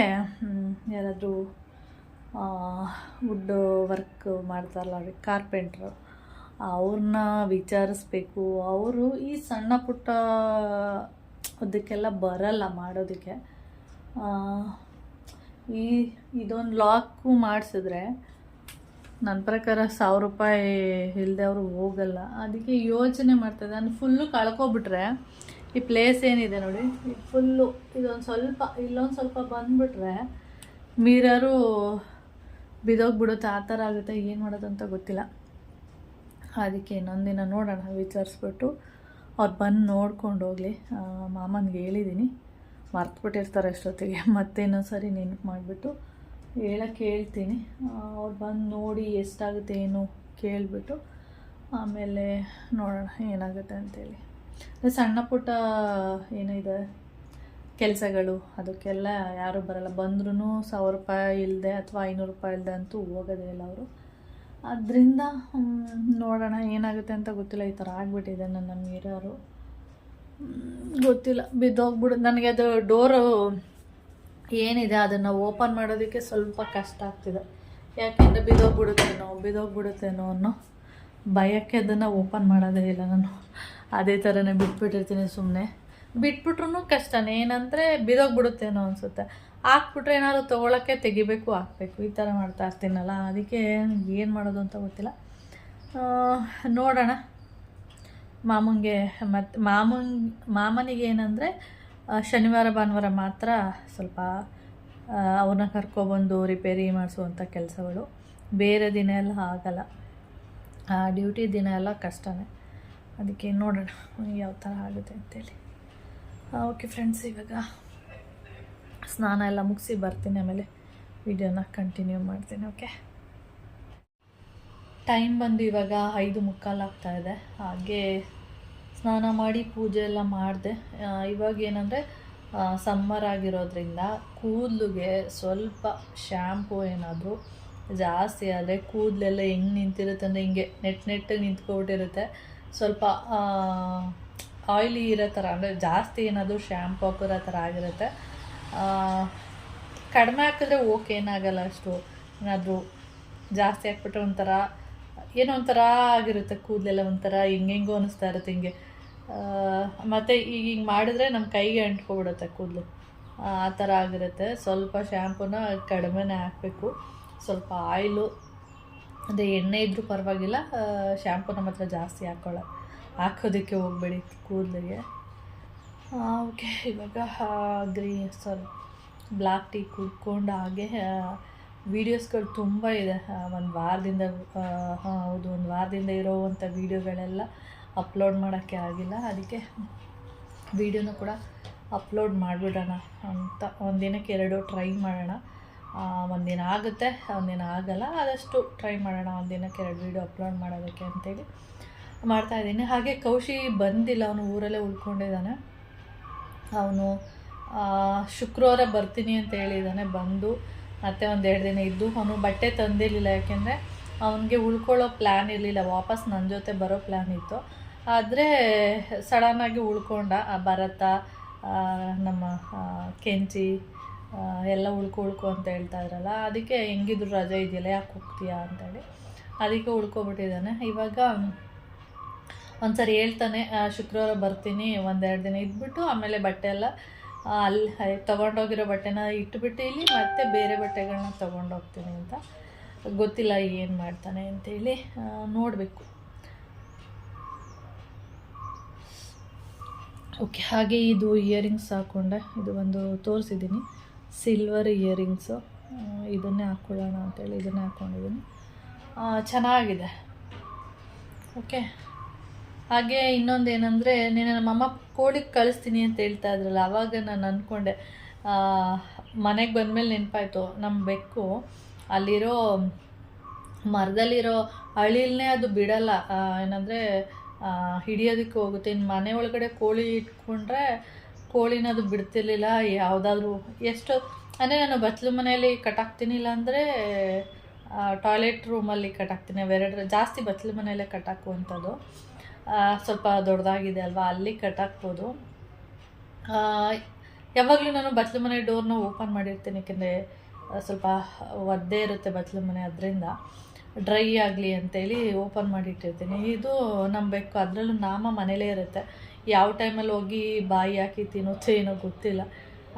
ಯಾರಾದರೂ ವುಡ್ ವರ್ಕ್ ಮಾಡ್ತಾರಲ್ಲ ಅವ್ರಿಗೆ ಕಾರ್ಪೆಂಟ್ರು ಅವ್ರನ್ನ ವಿಚಾರಿಸ್ಬೇಕು. ಅವರು ಈ ಸಣ್ಣ ಪುಟ್ಟ ಅದಕ್ಕೆಲ್ಲ ಬರಲ್ಲ ಮಾಡೋದಕ್ಕೆ. ಈ, ಇದೊಂದು ಲಾಕು ಮಾಡಿಸಿದ್ರೆ ನನ್ನ ಪ್ರಕಾರ ಸಾವಿರ ರೂಪಾಯಿ ಇಲ್ಲದೆ ಅವರು ಹೋಗಲ್ಲ. ಅದಕ್ಕೆ ಯೋಚನೆ ಮಾಡ್ತಾಯಿದ್ದೆ ನಾನು ಫುಲ್ಲು ಕಳ್ಕೊಬಿಟ್ರೆ ಈ ಪ್ಲೇಸ್ ಏನಿದೆ ನೋಡಿ ಫುಲ್ಲು ಇದೊಂದು ಸ್ವಲ್ಪ, ಇಲ್ಲೊಂದು ಸ್ವಲ್ಪ ಬಂದುಬಿಟ್ರೆ ಮೀರರು ಬಿದೋಗ್ಬಿಡುತ್ತೆ ಆ ಥರ ಆಗುತ್ತೆ. ಏನು ಮಾಡೋದಂತ ಗೊತ್ತಿಲ್ಲ. ಅದಕ್ಕೆ ಇನ್ನೊಂದಿನ ನೋಡೋಣ, ವಿಚಾರಿಸ್ಬಿಟ್ಟು ಅವ್ರು ಬಂದು ನೋಡ್ಕೊಂಡು ಹೋಗಲಿ. ಮಾಮನಿಗೆ ಹೇಳಿದ್ದೀನಿ ಮರ್ತುಬಿಟ್ಟಿರ್ತಾರೆ ಅಷ್ಟೊತ್ತಿಗೆ. ಮತ್ತೆ ಇನ್ನೊಂದು ಸರಿ ನೆನಪು ಮಾಡಿಬಿಟ್ಟು ಹೇಳಕ್ಕೆ ಹೇಳ್ತೀನಿ. ಅವ್ರು ಬಂದು ನೋಡಿ ಎಷ್ಟಾಗುತ್ತೆ ಏನು ಕೇಳಿಬಿಟ್ಟು ಆಮೇಲೆ ನೋಡೋಣ ಏನಾಗುತ್ತೆ ಅಂತೇಳಿ. ಅದೇ ಸಣ್ಣ ಪುಟ್ಟ ಏನಿದೆ ಕೆಲಸಗಳು, ಅದಕ್ಕೆಲ್ಲ ಯಾರೂ ಬರಲ್ಲ. ಬಂದ್ರೂ ಸಾವಿರ ರೂಪಾಯಿ ಇಲ್ಲದೆ ಅಥವಾ ಐನೂರು ರೂಪಾಯಿ ಇಲ್ಲದೆ ಅಂತೂ ಹೋಗೋದೇ ಇಲ್ಲ ಅವರು. ಅದರಿಂದ ನೋಡೋಣ ಏನಾಗುತ್ತೆ ಅಂತ ಗೊತ್ತಿಲ್ಲ. ಈ ಥರ ಆಗಿಬಿಟ್ಟಿದೆ ನನ್ನ ಮಿರರು. ಗೊತ್ತಿಲ್ಲ. ಬಿದ್ದೋಗ್ಬಿಡು. ನನಗೆ ಅದು ಡೋರು ಏನಿದೆ ಅದನ್ನು ಓಪನ್ ಮಾಡೋದಕ್ಕೆ ಸ್ವಲ್ಪ ಕಷ್ಟ ಆಗ್ತಿದೆ. ಯಾಕೆಂದರೆ ಬಿದ್ದೋಗ್ಬಿಡುತ್ತೇನೋ ಬಿದ್ದೋಗ್ಬಿಡುತ್ತೇನೋ ಅನ್ನೋ ಭಯಕ್ಕೆ ಅದನ್ನು ಓಪನ್ ಮಾಡೋದೇ ಇಲ್ಲ ನಾನು. ಅದೇ ಥರನೇ ಬಿಟ್ಬಿಟ್ಟಿರ್ತೀನಿ ಸುಮ್ಮನೆ ಬಿಟ್ಬಿಟ್ರೂ ಕಷ್ಟನೇ, ಏನಂದರೆ ಬಿದ್ದೋಗ್ಬಿಡುತ್ತೇನೋ ಅನಿಸುತ್ತೆ. ಹಾಕ್ಬಿಟ್ರೆ ಏನಾದ್ರು ತೊಗೊಳಕ್ಕೆ ತೆಗಿಬೇಕು, ಹಾಕಬೇಕು. ಈ ಥರ ಮಾಡ್ತಾ ಇರ್ತೀನಲ್ಲ, ಅದಕ್ಕೆ ಏನು ಮಾಡೋದು ಅಂತ ಗೊತ್ತಿಲ್ಲ. ನೋಡೋಣ. ಮಾಮನಿಗೆ ಮತ್ತು ಮಾಮನ್ ಮಾಮನಿಗೆ ಏನಂದರೆ ಶನಿವಾರ, ಭಾನುವಾರ ಮಾತ್ರ ಸ್ವಲ್ಪ ಅವ್ರನ್ನ ಕರ್ಕೊಬಂದು ರಿಪೇರಿ ಮಾಡಿಸುವಂಥ ಕೆಲಸಗಳು. ಬೇರೆ ದಿನ ಎಲ್ಲ ಆಗಲ್ಲ. ಡ್ಯೂಟಿ ದಿನ ಎಲ್ಲ ಕಷ್ಟನೇ. ಅದಕ್ಕೆ ನೋಡೋಣ ಯಾವ ಥರ ಆಗುತ್ತೆ ಅಂತೇಳಿ. ಓಕೆ ಫ್ರೆಂಡ್ಸ್ ಇವಾಗ ಸ್ನಾನ ಎಲ್ಲ ಮುಗಿಸಿ ಬರ್ತೀನಿ, ಆಮೇಲೆ ವಿಡಿಯೋನ ಕಂಟಿನ್ಯೂ ಮಾಡ್ತೀನಿ ಓಕೆ ಟೈಮ್ ಬಂದು ಇವಾಗ ಐದು ಮುಕ್ಕಾಲು ಆಗ್ತಾಯಿದೆ ಹಾಗೆ ಸ್ನಾನ ಮಾಡಿ ಪೂಜೆ ಎಲ್ಲ ಮಾಡಿದೆ. ಇವಾಗ ಏನಂದರೆ ಸಮ್ಮರ್ ಆಗಿರೋದ್ರಿಂದ ಕೂದಲಿಗೆ ಸ್ವಲ್ಪ ಶ್ಯಾಂಪು ಏನಾದರೂ ಜಾಸ್ತಿ ಆದರೆ ಕೂದಲೆಲ್ಲ ಹೆಂಗೆ ನಿಂತಿರುತ್ತೆ ಅಂದರೆ ಹಿಂಗೆ ನೆಟ್ ನೆಟ್ಟು ನಿಂತ್ಕೊಬಿಟ್ಟಿರುತ್ತೆ. ಸ್ವಲ್ಪ ಆಯ್ಲಿ ಇರೋ ಥರ ಅಂದರೆ ಜಾಸ್ತಿ ಏನಾದರೂ ಶ್ಯಾಂಪು ಹಾಕಿರೋ ಥರ ಆಗಿರುತ್ತೆ. ಕಡಿಮೆ ಹಾಕಿದ್ರೆ ಓಕೆ ಏನಾಗಲ್ಲ ಅಷ್ಟು. ಏನಾದರೂ ಜಾಸ್ತಿ ಹಾಕ್ಬಿಟ್ರೆ ಒಂಥರ ಏನೋ ಒಂಥರ ಆಗಿರುತ್ತೆ ಕೂದಲೆಲ್ಲ ಒಂಥರ ಹೆಂಗೆಂಗೋ ಅನಿಸ್ತಾ ಇರುತ್ತೆ ಹಿಂಗೆ. ಮತ್ತು ಈಗ ಹಿಂಗೆ ಮಾಡಿದ್ರೆ ನಮ್ಮ ಕೈಗೆ ಅಂಟ್ಕೊಬಿಡುತ್ತೆ ಕೂದಲು. ಆ ಥರ ಆಗಿರುತ್ತೆ. ಸ್ವಲ್ಪ ಶ್ಯಾಂಪೂನ ಕಡಿಮೆನೇ ಹಾಕಬೇಕು. ಸ್ವಲ್ಪ ಆಯಿಲು ಅದೇ ಎಣ್ಣೆ ಇದ್ದರೂ ಪರವಾಗಿಲ್ಲ. ಶ್ಯಾಂಪು ನಮ್ಮ ಹತ್ರ ಜಾಸ್ತಿ ಹಾಕೊಳ್ಳ ಹಾಕೋದಕ್ಕೆ ಹೋಗಬೇಡಿ ಕೂದಲಿಗೆ. ಓಕೆ ಇವಾಗ ಗ್ರೀ ಸಾರಿ ಬ್ಲ್ಯಾಕ್ ಟೀ ಕುಡ್ಕೊಂಡು ಹಾಗೆ ವೀಡಿಯೋಸ್ಗಳು ತುಂಬ ಇದೆ. ಒಂದು ವಾರದಿಂದ ಹೌದು, ಒಂದು ವಾರದಿಂದ ಇರೋವಂಥ ವೀಡಿಯೋಗಳೆಲ್ಲ ಅಪ್ಲೋಡ್ ಮಾಡೋಕ್ಕೆ ಆಗಿಲ್ಲ. ಅದಕ್ಕೆ ವೀಡಿಯೋನು ಕೂಡ ಅಪ್ಲೋಡ್ ಮಾಡಿಬಿಡೋಣ ಅಂತ. ಒಂದಿನಕ್ಕೆ ಎರಡು ಟ್ರೈ ಮಾಡೋಣ. ಒಂದಿನ ಆಗುತ್ತೆ, ಒಂದಿನ ಆಗಲ್ಲ. ಆದಷ್ಟು ಟ್ರೈ ಮಾಡೋಣ. ಒಂದಿನಕ್ಕೆ ಎರಡು ವೀಡಿಯೋ ಅಪ್ಲೋಡ್ ಮಾಡೋದಕ್ಕೆ ಅಂತೇಳಿ ಮಾಡ್ತಾಯಿದ್ದೀನಿ ಹಾಗೆ ಕೌಶಿ ಬಂದಿಲ್ಲ. ಅವನು ಊರಲ್ಲೇ ಉಳ್ಕೊಂಡಿದ್ದಾನೆ. ಅವನು ಶುಕ್ರವಾರ ಬರ್ತೀನಿ ಅಂತ ಹೇಳಿದ್ದಾನೆ, ಬಂದು. ಮತ್ತೆ ಒಂದು ಎರಡು ದಿನ ಇದ್ದು. ಅವನು ಬಟ್ಟೆ ತಂದಿರಲಿಲ್ಲ. ಯಾಕೆಂದರೆ ಅವನಿಗೆ ಉಳ್ಕೊಳ್ಳೋ ಪ್ಲ್ಯಾನ್ ಇರಲಿಲ್ಲ. ವಾಪಸ್ ನನ್ನ ಜೊತೆ ಬರೋ ಪ್ಲ್ಯಾನ್ ಇತ್ತು. ಆದರೆ ಸಡನ್ನಾಗಿ ಉಳ್ಕೊಂಡ, ಆ ಭರತ ನಮ್ಮ ಕೆಂಚಿ ಎಲ್ಲ ಉಳ್ಕೊ ಉಳ್ಕೊ ಅಂತ ಹೇಳ್ತಾ ಇದ್ರಲ್ಲ, ಅದಕ್ಕೆ ಹೆಂಗಿದ್ರು ರಜೆ ಇದೆಯಲ್ಲ, ಯಾಕೆ ಹೋಗ್ತೀಯಾ ಅಂತೇಳಿ. ಅದಕ್ಕೆ ಉಳ್ಕೊಬಿಟ್ಟಿದ್ದಾನೆ. ಇವಾಗ ಒಂದ್ಸರಿ ಹೇಳ್ತಾನೆ ಶುಕ್ರವಾರ ಬರ್ತೀನಿ, ಒಂದೆರಡು ದಿನ ಇದ್ಬಿಟ್ಟು, ಆಮೇಲೆ ಬಟ್ಟೆ ಎಲ್ಲ ಅಲ್ಲಿ ತೊಗೊಂಡೋಗಿರೋ ತಗೊಂಡೋಗಿರೋ ಬಟ್ಟೆನ ಇಟ್ಬಿಟ್ಟು ಇಲ್ಲಿ ಮತ್ತೆ ಬೇರೆ ಬಟ್ಟೆಗಳನ್ನ ತೊಗೊಂಡೋಗ್ತೀನಿ ಅಂತ. ಗೊತ್ತಿಲ್ಲ ಏನು ಮಾಡ್ತಾನೆ ಅಂತೇಳಿ ನೋಡಬೇಕು. ಓಕೆ, ಹಾಗೆ ಇದು ಇಯರಿಂಗ್ಸ್ ಹಾಕ್ಕೊಂಡೆ ಇದು ಒಂದು ತೋರಿಸಿದ್ದೀನಿ ಸಿಲ್ವರ್ ಇಯರಿಂಗ್ಸು ಇದನ್ನೇ ಹಾಕ್ಕೊಳ್ಳೋಣ ಅಂತೇಳಿ ಇದನ್ನೇ ಹಾಕ್ಕೊಂಡಿದ್ದೀನಿ ಚೆನ್ನಾಗಿದೆ. ಓಕೆ. ಹಾಗೆ ಇನ್ನೊಂದು ಏನಂದರೆ ನೀನು ನಮ್ಮಮ್ಮ ಕೋಳಿಗೆ ಕಳಿಸ್ತೀನಿ ಅಂತ ಹೇಳ್ತಾ ಇದ್ರಲ್ಲ ಆವಾಗ ನಾನು ಅಂದ್ಕೊಂಡೆ ಮನೆಗೆ ಬಂದಮೇಲೆ ನೆನಪಾಯ್ತು. ನಮ್ಮ ಬೆಕ್ಕು ಅಲ್ಲಿರೋ ಮರದಲ್ಲಿರೋ ಅಳಿಲ್ನೇ ಅದು ಬಿಡಲ್ಲ. ಏನಂದರೆ ಹಿಡಿಯೋದಕ್ಕೆ ಹೋಗುತ್ತೆ. ಇನ್ನು ಮನೆ ಒಳಗಡೆ ಕೋಳಿ ಇಟ್ಕೊಂಡ್ರೆ ಕೋಳಿನ ಅದು ಬಿಡ್ತಿರ್ಲಿಲ್ಲ. ಯಾವುದಾದ್ರೂ ಎಷ್ಟು, ಅಂದರೆ ನಾನು ಬಚ್ಚಲು ಮನೆಯಲ್ಲಿ ಕಟ್ಟಾಕ್ತೀನಿ, ಇಲ್ಲಾಂದರೆ ಟಾಯ್ಲೆಟ್ ರೂಮಲ್ಲಿ ಕಟ್ಟಾಕ್ತೀನಿ. ಅವೆರಡರ ಜಾಸ್ತಿ ಬಚ್ಚಲು ಮನೆಯಲ್ಲೇ ಕಟ್ಟಾಕುವಂಥದ್ದು. ಸ್ವಲ್ಪ ದೊಡ್ಡದಾಗಿದೆ ಅಲ್ವಾ, ಅಲ್ಲಿ ಕಟ್ಟಾಕ್ಬೋದು. ಯಾವಾಗಲೂ ನಾನು ಬಚ್ಚಲು ಮನೆ ಡೋರ್ನ ಓಪನ್ ಮಾಡಿರ್ತೀನಿ, ಯಾಕೆಂದರೆ, ಸ್ವಲ್ಪ ಒದ್ದೆ ಇರುತ್ತೆ ಬಚ್ಚಲು ಮನೆ ಅದರಿಂದ. ಡ್ರೈ ಆಗಲಿ ಅಂತೇಳಿ ಓಪನ್ ಮಾಡಿಟ್ಟಿರ್ತೀನಿ. ಇದು ನಮ್ಮ ಬೆಕ್ಕು, ಅದರಲ್ಲೂ ನಾಮ ಮನೇಲೇ ಇರುತ್ತೆ. ಯಾವ ಟೈಮಲ್ಲಿ ಹೋಗಿ ಬಾಯಿ ಹಾಕಿ ತಿನ್ನುತ್ತೆ ಏನೋ ಗೊತ್ತಿಲ್ಲ.